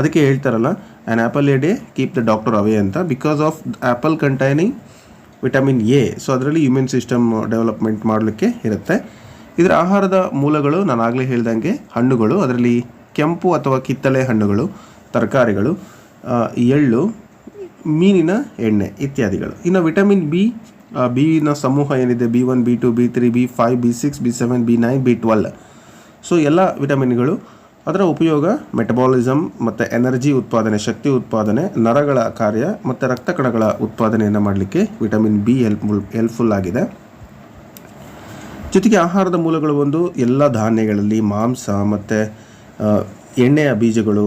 ಅದಕ್ಕೆ ಹೇಳ್ತಾರಲ್ಲ an apple a day keep the doctor away ಅಂತ. Because of apple containing vitamin A so ಅದರಲ್ಲಿ ಇಮ್ಯೂನ್ ಸಿಸ್ಟಮ್ ಡೆವಲಪ್ಮೆಂಟ್ ಮಾಡಲಿಕ್ಕೆ ಇರುತ್ತೆ. ಇದರ ಆಹಾರದ ಮೂಲಗಳು, ನಾನು ಆಗಲೇ ಹೇಳ್ದಂಗೆ ಹಣ್ಣುಗಳು, ಅದರಲ್ಲಿ ಕೆಂಪು ಅಥವಾ ಕಿತ್ತಳೆ ಹಣ್ಣುಗಳು ತರಕಾರಿಗಳು ಎಳ್ಳು, ಮೀನಿನ ಎಣ್ಣೆ ಇತ್ಯಾದಿಗಳು. ಇನ್ನು ವಿಟಮಿನ್ ಬಿ ಬಿನ ಸಮೂಹ ಏನಿದೆ? B one B two B three B five B six B seven B nine B twelve so, ಎಲ್ಲ ವಿಟಮಿನ್ಗಳು. ಅದರ ಉಪಯೋಗ ಮೆಟಬಾಲಿಸಮ್ ಮತ್ತು ಎನರ್ಜಿ ಉತ್ಪಾದನೆ, ಶಕ್ತಿ ಉತ್ಪಾದನೆ, ನರಗಳ ಕಾರ್ಯ ಮತ್ತು ರಕ್ತ ಕಣಗಳ ಉತ್ಪಾದನೆಯನ್ನು ಮಾಡಲಿಕ್ಕೆ ವಿಟಮಿನ್ ಬಿ ಹೆಲ್ಪ್ಫುಲ್ ಹೆಲ್ಪ್ಫುಲ್ ಆಗಿದೆ. ಜೊತೆಗೆ ಆಹಾರದ ಮೂಲಗಳು ಒಂದು ಎಲ್ಲ ಧಾನ್ಯಗಳಲ್ಲಿ ಮಾಂಸ ಮತ್ತು ಎಣ್ಣೆಯ ಬೀಜಗಳು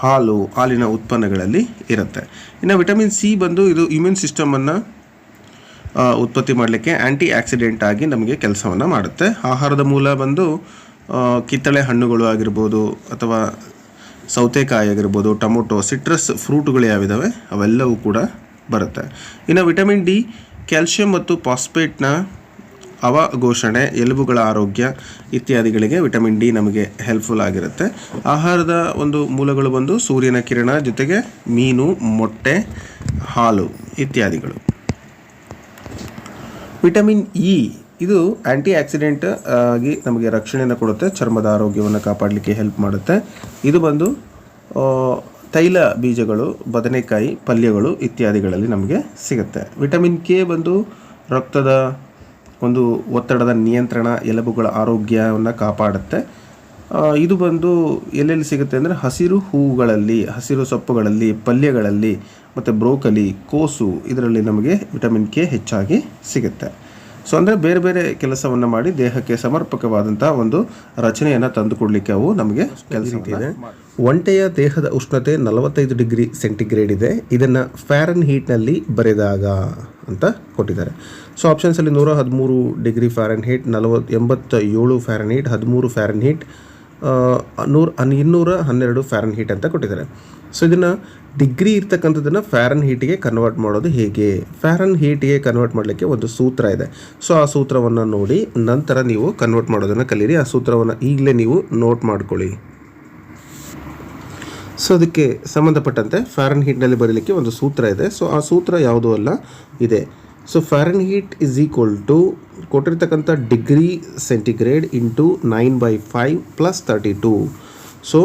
ಹಾಲು, ಹಾಲಿನ ಉತ್ಪನ್ನಗಳಲ್ಲಿ ಇರುತ್ತೆ. ಇನ್ನು ವಿಟಮಿನ್ ಸಿ ಬಂದು ಇದು ಇಮ್ಯೂನ್ ಸಿಸ್ಟಮನ್ನು ಉತ್ಪತ್ತಿ ಮಾಡಲಿಕ್ಕೆ ಆ್ಯಂಟಿ ಆಕ್ಸಿಡೆಂಟ್ ಆಗಿ ನಮಗೆ ಕೆಲಸವನ್ನು ಮಾಡುತ್ತೆ. ಆಹಾರದ ಮೂಲ ಬಂದು ಕಿತ್ತಳೆ ಹಣ್ಣುಗಳು ಆಗಿರ್ಬೋದು ಅಥವಾ ಸೌತೆಕಾಯಿ ಆಗಿರ್ಬೋದು, ಟೊಮೊಟೊ, ಸಿಟ್ರಸ್ ಫ್ರೂಟ್ಗಳು ಯಾವಿದ್ದಾವೆ ಅವೆಲ್ಲವೂ ಕೂಡ ಬರುತ್ತೆ. ಇನ್ನು ವಿಟಮಿನ್ ಡಿ, ಕ್ಯಾಲ್ಶಿಯಂ ಮತ್ತು ಪಾಸ್ಪೇಟ್ನ ಅವಘೋಷಣೆ, ಎಲುಬುಗಳ ಆರೋಗ್ಯ ಇತ್ಯಾದಿಗಳಿಗೆ ವಿಟಮಿನ್ ಡಿ ನಮಗೆ ಹೆಲ್ಪ್ಫುಲ್ ಆಗಿರುತ್ತೆ. ಆಹಾರದ ಒಂದು ಮೂಲಗಳು ಬಂದು ಸೂರ್ಯನ ಕಿರಣ, ಜೊತೆಗೆ ಮೀನು, ಮೊಟ್ಟೆ, ಹಾಲು ಇತ್ಯಾದಿಗಳು. ವಿಟಮಿನ್ ಇ, ಇದು ಆ್ಯಂಟಿ ಆಕ್ಸಿಡೆಂಟ್ ಆಗಿ ನಮಗೆ ರಕ್ಷಣೆಯನ್ನು ಕೊಡುತ್ತೆ, ಚರ್ಮದ ಆರೋಗ್ಯವನ್ನು ಕಾಪಾಡಲಿಕ್ಕೆ ಹೆಲ್ಪ್ ಮಾಡುತ್ತೆ. ಇದು ಬಂದು ತೈಲ ಬೀಜಗಳು, ಬದನೆಕಾಯಿ, ಪಲ್ಯಗಳು ಇತ್ಯಾದಿಗಳಲ್ಲಿ ನಮಗೆ ಸಿಗುತ್ತೆ. ವಿಟಮಿನ್ ಕೆ ಬಂದು ರಕ್ತದ ಒಂದು ಒತ್ತಡದ ನಿಯಂತ್ರಣ ಎಲುಬುಗಳ ಆರೋಗ್ಯವನ್ನು ಕಾಪಾಡುತ್ತೆ. ಇದು ಬಂದು ಎಲ್ಲೆಲ್ಲಿ ಸಿಗುತ್ತೆ ಅಂದರೆ ಹಸಿರು ಹೂವುಗಳಲ್ಲಿ ಹಸಿರು ಸೊಪ್ಪುಗಳಲ್ಲಿ ಪಲ್ಯಗಳಲ್ಲಿ ಮತ್ತು ಬ್ರೋಕಲಿ ಕೋಸು ಇದರಲ್ಲಿ ನಮಗೆ ವಿಟಮಿನ್ ಕೆ ಹೆಚ್ಚಾಗಿ ಸಿಗುತ್ತೆ. ಸೊ ಅಂದರೆ ಬೇರೆ ಬೇರೆ ಕೆಲಸವನ್ನು ಮಾಡಿ ದೇಹಕ್ಕೆ ಸಮರ್ಪಕವಾದಂಥ ಒಂದು ರಚನೆಯನ್ನು ತಂದುಕೊಡಲಿಕ್ಕೆ ಅವು ನಮಗೆ ಕೆಲಸ ಇದೆ. ಒಂಟೆಯ ದೇಹದ ಉಷ್ಣತೆ ನಲವತ್ತೈದು ಡಿಗ್ರಿ ಸೆಂಟಿಗ್ರೇಡ್ ಇದೆ. ಇದನ್ನು ಫ್ಯಾರನ್ ಹೀಟ್ನಲ್ಲಿ ಬರೆದಾಗ ಅಂತ ಕೊಟ್ಟಿದ್ದಾರೆ. ಸೊ, ಆಪ್ಷನ್ಸಲ್ಲಿ ನೂರ ಹದಿಮೂರು ಡಿಗ್ರಿ ಫ್ಯಾರನ್ ಹೀಟ್ ನಲವತ್ತು ಎಂಬತ್ತ ಏಳು ಫ್ಯಾರನ್ ಹೀಟ್ ಹದಿಮೂರು ಫ್ಯಾರನ್ ಹೀಟ್ ನೂರ, ಇನ್ನೂರ ಹನ್ನೆರಡು ಫ್ಯಾರನ್ ಹೀಟ್ ಅಂತ ಕೊಟ್ಟಿದ್ದಾರೆ. ಸೊ, ಇದನ್ನು ಡಿಗ್ರಿ ಇರ್ತಕ್ಕಂಥದ್ದನ್ನು ಫ್ಯಾರನ್ ಹೀಟಿಗೆ ಕನ್ವರ್ಟ್ ಮಾಡೋದು ಹೇಗೆ? ಫ್ಯಾರನ್ ಹೀಟಿಗೆ ಕನ್ವರ್ಟ್ ಮಾಡಲಿಕ್ಕೆ ಒಂದು ಸೂತ್ರ ಇದೆ. ಸೊ, ಆ ಸೂತ್ರವನ್ನು ನೋಡಿ ನಂತರ ನೀವು ಕನ್ವರ್ಟ್ ಮಾಡೋದನ್ನು ಕಲೀರಿ. ಆ ಸೂತ್ರವನ್ನು ಈಗಲೇ ನೀವು ನೋಟ್ ಮಾಡ್ಕೊಳ್ಳಿ. ಸೊ ಅದಕ್ಕೆ ಸಂಬಂಧಪಟ್ಟಂತೆ ಫ್ಯಾರನ್ ಹೀಟ್ನಲ್ಲಿ ಬರೀಲಿಕ್ಕೆ ಒಂದು ಸೂತ್ರ ಇದೆ. ಸೊ ಆ ಸೂತ್ರ ಯಾವುದೂ ಅಲ್ಲ? ಇದೆ. So Fahrenheit is equal to ಕೊಟ್ಟಿರ್ತಕ್ಕಂಥ degree centigrade into nine by five plus thirty two so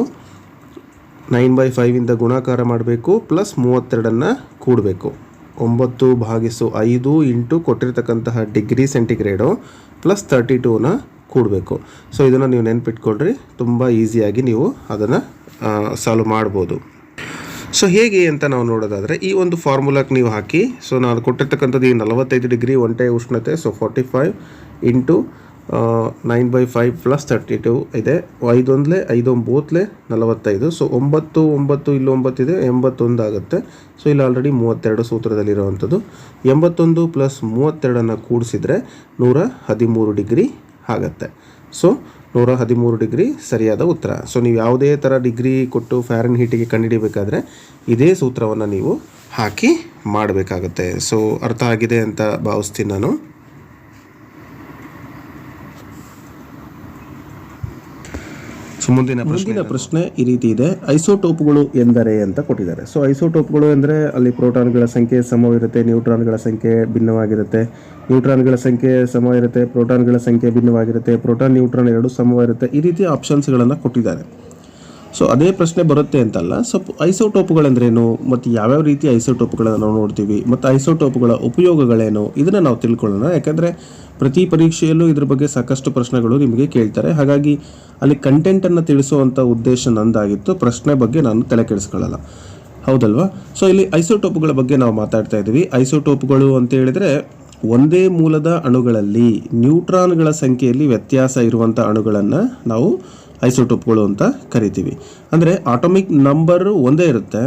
nine by ಫೈವಿಂದ ಗುಣಾಕಾರ ಮಾಡಬೇಕು ಪ್ಲಸ್ ಮೂವತ್ತೆರಡನ್ನು ಕೂಡಬೇಕು. ಒಂಬತ್ತು ಭಾಗಿಸು ಐದು ಇಂಟು ಕೊಟ್ಟಿರ್ತಕ್ಕಂತಹ ಡಿಗ್ರಿ ಸೆಂಟಿಗ್ರೇಡು ಪ್ಲಸ್ ತರ್ಟಿ ಟೂನ ಕೂಡಬೇಕು. ಸೊ ಇದನ್ನು ನೀವು ನೆನ್ಪಿಟ್ಕೊಳ್ರಿ. ತುಂಬ ಈಸಿಯಾಗಿ ನೀವು ಅದನ್ನು ಸಾಲ್ವ್ ಮಾಡ್ಬೋದು. ಸೊ ಹೇಗೆ ಅಂತ ನಾವು ನೋಡೋದಾದರೆ, ಈ ಒಂದು ಫಾರ್ಮುಲಾಕ್ಕೆ ನೀವು ಹಾಕಿ ಸೊ ನಾನು ಕೊಟ್ಟಿರ್ತಕ್ಕಂಥದ್ದು ಈ ನಲವತ್ತೈದು ಡಿಗ್ರಿ ಒಂಟೆ ಉಷ್ಣತೆ so forty five into nine by five plus thirty two ಇದೆ. ಐದೊಂದಲೇ ಐದೊಂಬತ್ತಲೆ ನಲವತ್ತೈದು ಸೊ ಒಂಬತ್ತು ಒಂಬತ್ತು, ಇಲ್ಲಿ ಒಂಬತ್ತಿದೆ, ಎಂಬತ್ತೊಂದು ಆಗುತ್ತೆ. ಸೊ ಇಲ್ಲಿ ಆಲ್ರೆಡಿ ಮೂವತ್ತೆರಡು ಸೂತ್ರದಲ್ಲಿರುವಂಥದ್ದು. ಎಂಬತ್ತೊಂದು ಪ್ಲಸ್ ಮೂವತ್ತೆರಡನ್ನು ಕೂಡಿಸಿದ್ರೆ ನೂರ ಹದಿಮೂರು ಡಿಗ್ರಿ ಆಗುತ್ತೆ. ಸೊ ನೂರ ಹದಿಮೂರು ಡಿಗ್ರಿ ಸರಿಯಾದ ಉತ್ತರ. ಸೊ ನೀವು ಯಾವುದೇ ಥರ ಡಿಗ್ರಿ ಕೊಟ್ಟು ಫ್ಯಾರನ್ ಹೀಟಿಗೆ ಕಂಡುಹಿಡಿಯಬೇಕಾದ್ರೆ ಇದೇ ಸೂತ್ರವನ್ನು ನೀವು ಹಾಕಿ ಮಾಡಬೇಕಾಗುತ್ತೆ. ಸೊ ಅರ್ಥ ಆಗಿದೆ ಅಂತ ಭಾವಿಸ್ತೀನಿ ನಾನು. ಮುಂದಿನ ಮುಂದಿನ ಪ್ರಶ್ನೆ ಈ ರೀತಿ ಇದೆ. ಐಸೋಟೋಪ್ಗಳು ಎಂದರೆ ಅಂತ ಕೊಟ್ಟಿದ್ದಾರೆ. ಸೊ ಐಸೋಟೋಪ್ಗಳು ಎಂದರೆ ಅಲ್ಲಿ ಪ್ರೋಟಾನ್ಗಳ ಸಂಖ್ಯೆ ಸಮವಿರುತ್ತೆ ನ್ಯೂಟ್ರಾನ್ಗಳ ಸಂಖ್ಯೆ ಭಿನ್ನವಾಗಿರುತ್ತೆ. ನ್ಯೂಟ್ರಾನ್ಗಳ ಸಂಖ್ಯೆ ಸಮ ಇರುತ್ತೆ ಪ್ರೋಟಾನ್ಗಳ ಸಂಖ್ಯೆ ಭಿನ್ನವಾಗಿರುತ್ತೆ ಪ್ರೋಟಾನ್ ನ್ಯೂಟ್ರಾನ್ ಎರಡು ಸಮವಾಗಿರುತ್ತೆ. ಈ ರೀತಿ ಆಪ್ಷನ್ಸ್ಗಳನ್ನು ಕೊಟ್ಟಿದ್ದಾರೆ. ಸೊ ಅದೇ ಪ್ರಶ್ನೆ ಬರುತ್ತೆ ಅಂತಲ್ಲ. ಸೊ ಐಸೋಟೋಪ್ಗಳಂದ್ರೇನು ಮತ್ತು ಯಾವ್ಯಾವ ರೀತಿ ಐಸೋಟೋಪ್ಗಳನ್ನು ನಾವು ನೋಡ್ತೀವಿ? ಮತ್ತು ಐಸೋಟೋಪ್ಗಳ ಉಪಯೋಗಗಳೇನು? ಇದನ್ನು ನಾವು ತಿಳ್ಕೊಳ್ಳೋಣ. ಯಾಕಂದರೆ ಪ್ರತಿ ಪರೀಕ್ಷೆಯಲ್ಲೂ ಇದ್ರ ಬಗ್ಗೆ ಸಾಕಷ್ಟು ಪ್ರಶ್ನೆಗಳು ನಿಮಗೆ ಕೇಳ್ತಾರೆ. ಹಾಗಾಗಿ ಅಲ್ಲಿ ಕಂಟೆಂಟನ್ನು ತಿಳಿಸುವಂಥ ಉದ್ದೇಶ ನಂದಾಗಿತ್ತು. ಪ್ರಶ್ನೆ ಬಗ್ಗೆ ನಾನು ತಲೆ ಕೆಡಿಸ್ಕೊಳ್ಳಲ್ಲ. ಹೌದಲ್ವಾ? ಸೊ ಇಲ್ಲಿ ಐಸೋಟೋಪ್ಗಳ ಬಗ್ಗೆ ನಾವು ಮಾತಾಡ್ತಾ ಇದ್ದೀವಿ. ಐಸೋಟೋಪ್ಗಳು ಅಂತ ಹೇಳಿದ್ರೆ ಒಂದೇ ಮೂಲದ ಅಣುಗಳಲ್ಲಿ ನ್ಯೂಟ್ರಾನ್ಗಳ ಸಂಖ್ಯೆಯಲ್ಲಿ ವ್ಯತ್ಯಾಸ ಇರುವಂಥ ಅಣುಗಳನ್ನು ನಾವು ಐಸೋಟೋಪ್ಗಳು ಅಂತ ಕರಿತೀವಿ. ಅಂದರೆ ಆಟೋಮಿಕ್ ನಂಬರ್ ಒಂದೇ ಇರುತ್ತೆ.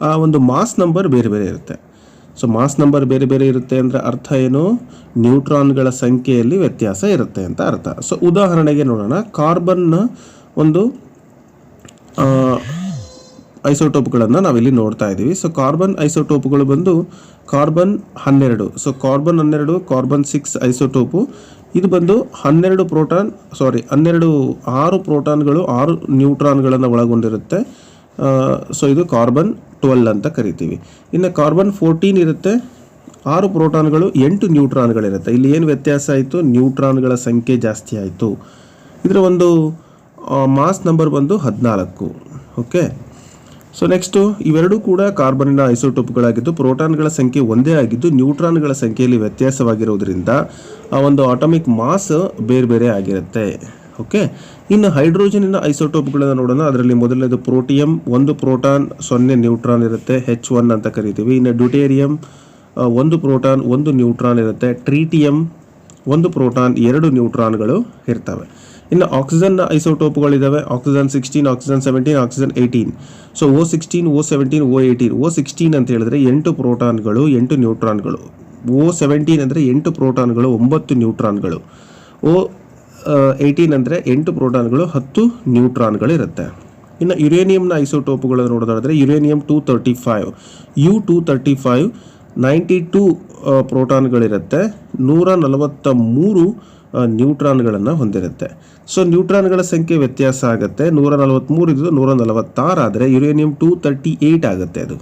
ಆ ಒಂದು ಮಾಸ್ ನಂಬರ್ ಬೇರೆ ಬೇರೆ ಇರುತ್ತೆ. ಸೊ ಮಾಸ್ ನಂಬರ್ ಬೇರೆ ಬೇರೆ ಇರುತ್ತೆ ಅಂದರೆ ಅರ್ಥ ಏನು? ನ್ಯೂಟ್ರಾನ್ಗಳ ಸಂಖ್ಯೆಯಲ್ಲಿ ವ್ಯತ್ಯಾಸ ಇರುತ್ತೆ ಅಂತ ಅರ್ಥ. ಸೊ ಉದಾಹರಣೆಗೆ ನೋಡೋಣ. ಕಾರ್ಬನ್ನ ಒಂದು ಐಸೋಟೋಪ್ಗಳನ್ನು ನಾವಿಲ್ಲಿ ನೋಡ್ತಾ ಇದ್ದೀವಿ. ಸೊ ಕಾರ್ಬನ್ ಐಸೋಟೋಪ್ಗಳು ಬಂದು ಕಾರ್ಬನ್ ಹನ್ನೆರಡು. ಸೊ ಕಾರ್ಬನ್ ಹನ್ನೆರಡು, ಕಾರ್ಬನ್ ಸಿಕ್ಸ್ ಐಸೋಟೋಪು. ಇದು ಬಂದು ಹನ್ನೆರಡು ಪ್ರೋಟಾನ್ ಸಾರಿ ಹನ್ನೆರಡು ಆರು ಪ್ರೋಟಾನ್ಗಳು ಆರು ನ್ಯೂಟ್ರಾನ್ಗಳನ್ನು ಒಳಗೊಂಡಿರುತ್ತೆ. ಸೊ ಇದು ಕಾರ್ಬನ್ ಟ್ವೆಲ್ ಅಂತ ಕರಿತೀವಿ. ಇನ್ನು ಕಾರ್ಬನ್ ಫೋರ್ಟೀನ್ ಇರುತ್ತೆ. ಆರು ಪ್ರೋಟಾನ್ಗಳು ಎಂಟು ನ್ಯೂಟ್ರಾನ್ಗಳಿರುತ್ತೆ. ಇಲ್ಲಿ ಏನು ವ್ಯತ್ಯಾಸ ಆಯಿತು? ನ್ಯೂಟ್ರಾನ್ಗಳ ಸಂಖ್ಯೆ ಜಾಸ್ತಿ ಆಯಿತು. ಇದರ ಒಂದು ಮಾಸ್ ನಂಬರ್ ಬಂದು ಹದಿನಾಲ್ಕು. ಓಕೆ ಸೊ ನೆಕ್ಸ್ಟು ಇವೆರಡೂ ಕೂಡ ಕಾರ್ಬನ್ನಿನ ಐಸೋಟೋಪ್ಗಳಾಗಿದ್ದು ಪ್ರೋಟಾನ್ಗಳ ಸಂಖ್ಯೆ ಒಂದೇ ಆಗಿದ್ದು, ನ್ಯೂಟ್ರಾನ್ಗಳ ಸಂಖ್ಯೆಯಲ್ಲಿ ವ್ಯತ್ಯಾಸವಾಗಿರುವುದರಿಂದ ಆ ಒಂದು ಆಟಮಿಕ್ ಮಾಸ್ ಬೇರೆ ಬೇರೆ ಆಗಿರುತ್ತೆ. ಓಕೆ ಇನ್ನು ಹೈಡ್ರೋಜನಿನ ಐಸೋಟೋಪ್ಗಳನ್ನು ನೋಡೋಣ. ಅದರಲ್ಲಿ ಮೊದಲನೇದು ಪ್ರೋಟಿಯಂ, ಒಂದು ಪ್ರೋಟಾನ್, ಸೊನ್ನೆ ನ್ಯೂಟ್ರಾನ್ ಇರುತ್ತೆ ಹೆಚ್ ಒನ್ ಅಂತ ಕರಿತೀವಿ. ಇನ್ನು ಡ್ಯೂಟೇರಿಯಂ ಒಂದು ಪ್ರೋಟಾನ್, ಒಂದು ನ್ಯೂಟ್ರಾನ್ ಇರುತ್ತೆ. ಟ್ರೀಟಿಯಂ, ಒಂದು ಪ್ರೋಟಾನ್, ಎರಡು ನ್ಯೂಟ್ರಾನ್ಗಳು ಇರ್ತವೆ. ಇನ್ನು oxygen ಐಸೋಟೋಪ್ಗಳಿದ್ದಾವೆ oxygen sixteen oxygen seventeen oxygen eighteen so O sixteen O seventeen O eighteen O sixteen ಅಂತ ಹೇಳಿದ್ರೆ ಎಂಟು ಪ್ರೋಟಾನ್ಗಳು, ಎಂಟು ನ್ಯೂಟ್ರಾನ್ಗಳು. ಓ ಸೆವೆಂಟೀನ್ ಅಂದರೆ ಎಂಟು ಪ್ರೋಟಾನ್ಗಳು, ಒಂಬತ್ತು ನ್ಯೂಟ್ರಾನ್ಗಳು. ಓ ಏಯ್ಟೀನ್ ಅಂದರೆ ಎಂಟು ಪ್ರೋಟಾನ್ಗಳು, ಹತ್ತು ನ್ಯೂಟ್ರಾನ್ಗಳು ಇರುತ್ತೆ ಇನ್ನು ಯುರೇನಿಯಂನ ಐಸೋಟೋಪುಗಳು ನೋಡೋದಾದರೆ uranium two thirty five, U two thirty five, ninety two ಪ್ರೋಟಾನ್ಗಳಿರುತ್ತೆ. ನೂರ ನಲವತ್ತ ಮೂರು ನ್ಯೂಟ್ರಾನ್ಗಳನ್ನು ಹೊಂದಿರುತ್ತೆ. ಸೊ, ನ್ಯೂಟ್ರಾನ್ಗಳ ಸಂಖ್ಯೆ ವ್ಯತ್ಯಾಸ ಆಗುತ್ತೆ. ನೂರ ನಲವತ್ತ್ಮೂರು ಇದ್ದು ನೂರ ನಲವತ್ತಾರು ಆದರೆ ಯುರೇನಿಯಂ ಟೂ ತರ್ಟಿ ಏಯ್ಟ್ ಆಗುತ್ತೆ ಅದು.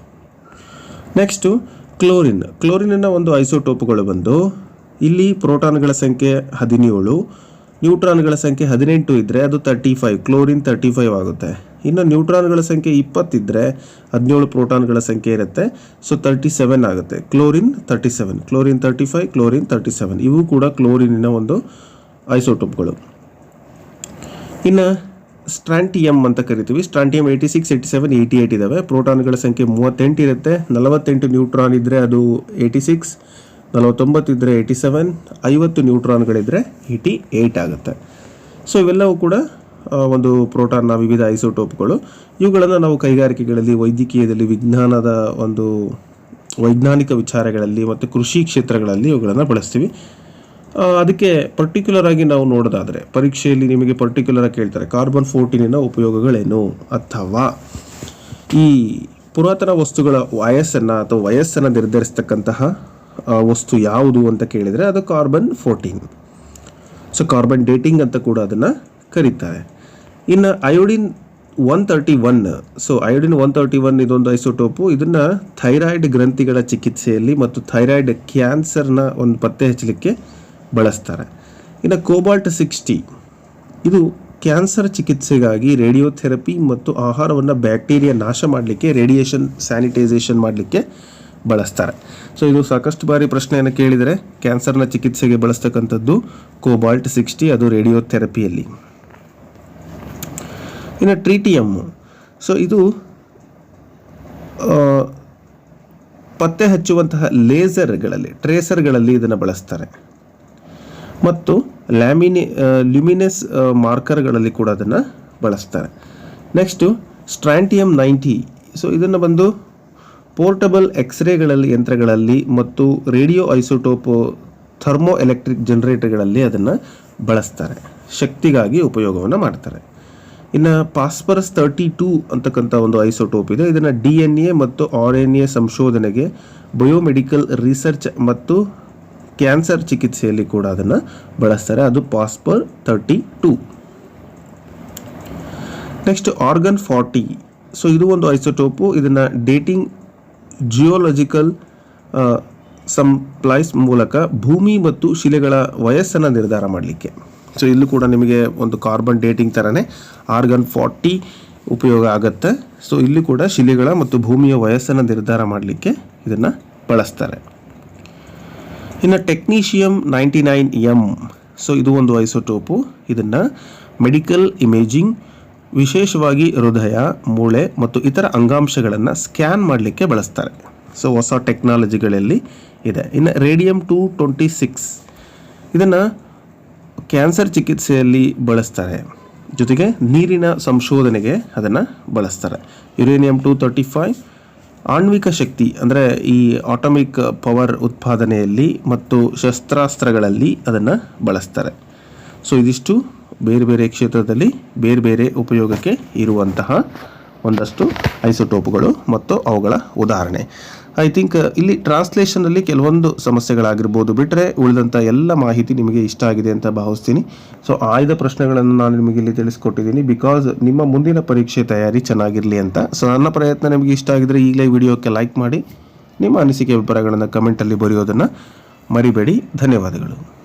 Next, chlorine. ಕ್ಲೋರಿನ್ನ ಒಂದು ಐಸೋಟೋಪುಗಳು ಬಂದು, ಇಲ್ಲಿ ಪ್ರೋಟಾನ್ಗಳ ಸಂಖ್ಯೆ ಹದಿನೇಳು ನ್ಯೂಟ್ರಾನ್ಗಳ ಸಂಖ್ಯೆ ಹದಿನೆಂಟು ಇದ್ದರೆ ಅದು thirty five chlorine thirty five ಆಗುತ್ತೆ. ಇನ್ನು ನ್ಯೂಟ್ರಾನ್ಗಳ ಸಂಖ್ಯೆ ಇಪ್ಪತ್ತಿದ್ದರೆ ಹದಿನೇಳು ಪ್ರೋಟಾನ್ಗಳ ಸಂಖ್ಯೆ ಇರುತ್ತೆ. ಸೊ ತರ್ಟಿ ಸೆವೆನ್ ಆಗುತ್ತೆ. Chlorine thirty seven chlorine thirty five chlorine thirty seven ಇವು ಕೂಡ ಕ್ಲೋರಿನಿನ ಒಂದು ಐಸೋಟೋಪ್ಗಳು ಇನ್ನು ಸ್ಟ್ರಾಂಟಿಯಂ ಅಂತ ಕರಿತೀವಿ. Strontium eighty six eighty seven eighty eight ಇದ್ದಾವೆ ಪ್ರೋಟಾನ್ಗಳ ಸಂಖ್ಯೆ ಮೂವತ್ತೆಂಟು ಇರುತ್ತೆ. ನಲವತ್ತೆಂಟು ನ್ಯೂಟ್ರಾನ್ ಇದ್ದರೆ ಅದು ಏಯ್ಟಿ ಸಿಕ್ಸ್ ನಲವತ್ತೊಂಬತ್ತು ಇದ್ದರೆ ಏಯ್ಟಿ ಸೆವೆನ್ ಐವತ್ತು ನ್ಯೂಟ್ರಾನ್ಗಳಿದ್ದರೆ ಏಯ್ಟಿ ಏಯ್ಟ್ ಆಗುತ್ತೆ. ಸೊ ಇವೆಲ್ಲವೂ ಕೂಡ ಒಂದು ಪ್ರೋಟಾನ್ನ ವಿವಿಧ ಐಸೋಟೋಪ್ಗಳು. ಇವುಗಳನ್ನು ನಾವು ಕೈಗಾರಿಕೆಗಳಲ್ಲಿ, ವೈದ್ಯಕೀಯದಲ್ಲಿ, ವಿಜ್ಞಾನದ ಒಂದು ವೈಜ್ಞಾನಿಕ ವಿಚಾರಗಳಲ್ಲಿ ಮತ್ತು ಕೃಷಿ ಕ್ಷೇತ್ರಗಳಲ್ಲಿ ಇವುಗಳನ್ನು ಬಳಸ್ತೀವಿ. ಅದಕ್ಕೆ ಪರ್ಟಿಕ್ಯುಲರ್ ಆಗಿ ನಾವು ನೋಡೋದಾದರೆ, ಪರೀಕ್ಷೆಯಲ್ಲಿ ನಿಮಗೆ ಪರ್ಟಿಕ್ಯುಲರ್ ಆಗಿ ಕೇಳ್ತಾರೆ ಕಾರ್ಬನ್ ಫೋರ್ಟೀನಿನ ಉಪಯೋಗಗಳೇನು ಅಥವಾ ಈ ಪುರಾತನ ವಸ್ತುಗಳ ವಯಸ್ಸನ್ನು ಅಥವಾ ವಯಸ್ಸನ್ನು ನಿರ್ಧರಿಸ್ತಕ್ಕಂತಹ ವಸ್ತು ಯಾವುದು ಅಂತ ಕೇಳಿದರೆ ಅದು carbon fourteen so carbon dating ಅಂತ ಕೂಡ ಅದನ್ನು ಕರೀತಾರೆ. ಇನ್ನು iodine one thirty one so iodine one thirty one ಇದೊಂದು ಐಸೋಟೋಪು ಇದನ್ನು ಥೈರಾಯ್ಡ್ ಗ್ರಂಥಿಗಳ ಚಿಕಿತ್ಸೆಯಲ್ಲಿ ಮತ್ತು ಥೈರಾಯ್ಡ್ ಕ್ಯಾನ್ಸರ್ನ ಒಂದು ಪತ್ತೆ ಹಚ್ಚಲಿಕ್ಕೆ ಬಳಸ್ತಾರೆ. ಇನ್ನು ಕೋಬಾಲ್ಟ್ ಸಿಕ್ಸ್ಟಿ ಇದು ಕ್ಯಾನ್ಸರ್ ಚಿಕಿತ್ಸೆಗಾಗಿ ರೇಡಿಯೋಥೆರಪಿ ಮತ್ತು ಆಹಾರವನ್ನು ಬ್ಯಾಕ್ಟೀರಿಯಾ ನಾಶ ಮಾಡಲಿಕ್ಕೆ ರೇಡಿಯೇಷನ್ ಸ್ಯಾನಿಟೈಸೇಷನ್ ಮಾಡಲಿಕ್ಕೆ ಬಳಸ್ತಾರೆ. ಸೊ ಇದು ಸಾಕಷ್ಟು ಬಾರಿ ಪ್ರಶ್ನೆಯನ್ನು ಕೇಳಿದರೆ ಕ್ಯಾನ್ಸರ್ನ ಚಿಕಿತ್ಸೆಗೆ ಬಳಸ್ತಕ್ಕಂಥದ್ದು ಕೋಬಾಲ್ಟ್ ಸಿಕ್ಸ್ಟಿ, ಅದು ರೇಡಿಯೋಥೆರಪಿಯಲ್ಲಿ. ಇನ್ನು ಎಮ್ಮು ಸೊ ಇದು ಪತ್ತೆ ಹಚ್ಚುವಂತಹ ಲೇಸರ್ಗಳಲ್ಲಿ, ಟ್ರೇಸರ್ಗಳಲ್ಲಿ ಇದನ್ನು ಬಳಸ್ತಾರೆ. ಮತ್ತು ಲ್ಯಾಮಿನಿ ಲ್ಯುಮಿನೆಸ್ ಮಾರ್ಕರ್ಗಳಲ್ಲಿ ಕೂಡ ಅದನ್ನು ಬಳಸ್ತಾರೆ. Next ಸ್ಟ್ರಾಂಟಿಯಮ್ ninety. ಸೊ ಇದನ್ನು ಬಂದು ಪೋರ್ಟಬಲ್ ಎಕ್ಸ್ರೇಗಳಲ್ಲಿ ಯಂತ್ರಗಳಲ್ಲಿ ಮತ್ತು ರೇಡಿಯೋ ಐಸೋಟೋಪ್ ಥರ್ಮೋ ಎಲೆಕ್ಟ್ರಿಕ್ ಜನರೇಟರ್ಗಳಲ್ಲಿ ಅದನ್ನು ಬಳಸ್ತಾರೆ. ಶಕ್ತಿಗಾಗಿ ಉಪಯೋಗವನ್ನು ಮಾಡ್ತಾರೆ. ಇನ್ನು ಪಾಸ್ಪರಸ್ ತರ್ಟಿ ಟೂ ಅಂತಕ್ಕಂಥ ಒಂದು ಐಸೋಟೋಪ್ ಇದೆ. ಇದನ್ನು ಡಿ ಎನ್ ಎ ಮತ್ತು ಆರ್ ಎನ್ ಎ ಸಂಶೋಧನೆಗೆ ಬಯೋಮೆಡಿಕಲ್ ರಿಸರ್ಚ್ ಮತ್ತು ಕ್ಯಾನ್ಸರ್ ಚಿಕಿತ್ಸೆಯಲ್ಲಿ ಕೂಡ ಅದನ್ನು ಬಳಸ್ತಾರೆ. ಅದು phosphorus thirty two. Next argon forty. So ಇದು ಒಂದು ಐಸೋಟೋಪು. ಇದನ್ನು ಡೇಟಿಂಗ್ ಜಿಯೋಲಜಿಕಲ್ ಸಂಪ್ಲೈಸ್ ಮೂಲಕ ಭೂಮಿ ಮತ್ತು ಶಿಲೆಗಳ ವಯಸ್ಸನ್ನು ನಿರ್ಧಾರ ಮಾಡಲಿಕ್ಕೆ. ಸೊ, ಇಲ್ಲೂ ಕೂಡ ನಿಮಗೆ ಒಂದು ಕಾರ್ಬನ್ ಡೇಟಿಂಗ್ ಥರನೇ ಆರ್ಗನ್ ಫಾರ್ಟಿ ಉಪಯೋಗ ಆಗುತ್ತೆ. ಸೊ, ಇಲ್ಲಿ ಕೂಡ ಶಿಲೆಗಳ ಮತ್ತು ಭೂಮಿಯ ವಯಸ್ಸನ್ನು ನಿರ್ಧಾರ ಮಾಡಲಿಕ್ಕೆ ಇದನ್ನು ಬಳಸ್ತಾರೆ. ಇನ್ನು technetium ninety nine M so, ಇದು ಒಂದು ಐಸೋಟೋಪು. ಇದನ್ನು ಮೆಡಿಕಲ್ ಇಮೇಜಿಂಗ್ ವಿಶೇಷವಾಗಿ ಹೃದಯ, ಮೂಳೆ ಮತ್ತು ಇತರ ಅಂಗಾಂಶಗಳನ್ನು ಸ್ಕ್ಯಾನ್ ಮಾಡಲಿಕ್ಕೆ ಬಳಸ್ತಾರೆ. ಸೊ, ಹೊಸ ಟೆಕ್ನಾಲಜಿಗಳಲ್ಲಿ ಇದೆ. ಇನ್ನು ರೇಡಿಯಂ ಟು ಟ್ವೆಂಟಿ ಸಿಕ್ಸ್ ಇದನ್ನು ಕ್ಯಾನ್ಸರ್ ಚಿಕಿತ್ಸೆಯಲ್ಲಿ ಬಳಸ್ತಾರೆ. ಜೊತೆಗೆ ನೀರಿನ ಸಂಶೋಧನೆಗೆ ಅದನ್ನು ಬಳಸ್ತಾರೆ. ಯುರೇನಿಯಂ ಟು ತರ್ಟಿ ಫೈವ್ ಆಣ್ವಿಕ ಶಕ್ತಿ, ಅಂದರೆ ಈ ಆಟೋಮಿಕ್ ಪವರ್ ಉತ್ಪಾದನೆಯಲ್ಲಿ ಮತ್ತು ಶಸ್ತ್ರಾಸ್ತ್ರಗಳಲ್ಲಿ ಅದನ್ನು ಬಳಸ್ತಾರೆ. ಸೊ, ಇದಿಷ್ಟು ಬೇರೆ ಬೇರೆ ಕ್ಷೇತ್ರದಲ್ಲಿ ಬೇರೆ ಬೇರೆ ಉಪಯೋಗಕ್ಕೆ ಇರುವಂತಹ ಒಂದಷ್ಟು ಐಸೋಟೋಪುಗಳು ಮತ್ತು ಅವುಗಳ ಉದಾಹರಣೆ. ಐ ಥಿಂಕ್ ಇಲ್ಲಿ ಟ್ರಾನ್ಸ್ಲೇಷನಲ್ಲಿ ಕೆಲವೊಂದು ಸಮಸ್ಯೆಗಳಾಗಿರ್ಬೋದು. ಬಿಟ್ಟರೆ ಉಳಿದಂಥ ಎಲ್ಲ ಮಾಹಿತಿ ನಿಮಗೆ ಇಷ್ಟ ಆಗಿದೆ ಅಂತ ಭಾವಿಸ್ತೀನಿ. ಸೊ ಆಯ್ದ ಪ್ರಶ್ನೆಗಳನ್ನು ನಾನು ನಿಮಗೆ ಇಲ್ಲಿ ತಿಳಿಸ್ಕೊಟ್ಟಿದ್ದೀನಿ. ಬಿಕಾಸ್ ನಿಮ್ಮ ಮುಂದಿನ ಪರೀಕ್ಷೆ ತಯಾರಿ ಚೆನ್ನಾಗಿರಲಿ ಅಂತ. ಸೊ ನನ್ನ ಪ್ರಯತ್ನ ನಿಮಗೆ ಇಷ್ಟ ಆಗಿದರೆ ಈಗಲೇ ವಿಡಿಯೋಕ್ಕೆ ಲೈಕ್ ಮಾಡಿ. ನಿಮ್ಮ ಅನಿಸಿಕೆ ಅಭಿಪ್ರಾಯಗಳನ್ನು ಕಮೆಂಟಲ್ಲಿ ಬರೆಯೋದನ್ನು ಮರಿಬೇಡಿ. ಧನ್ಯವಾದಗಳು.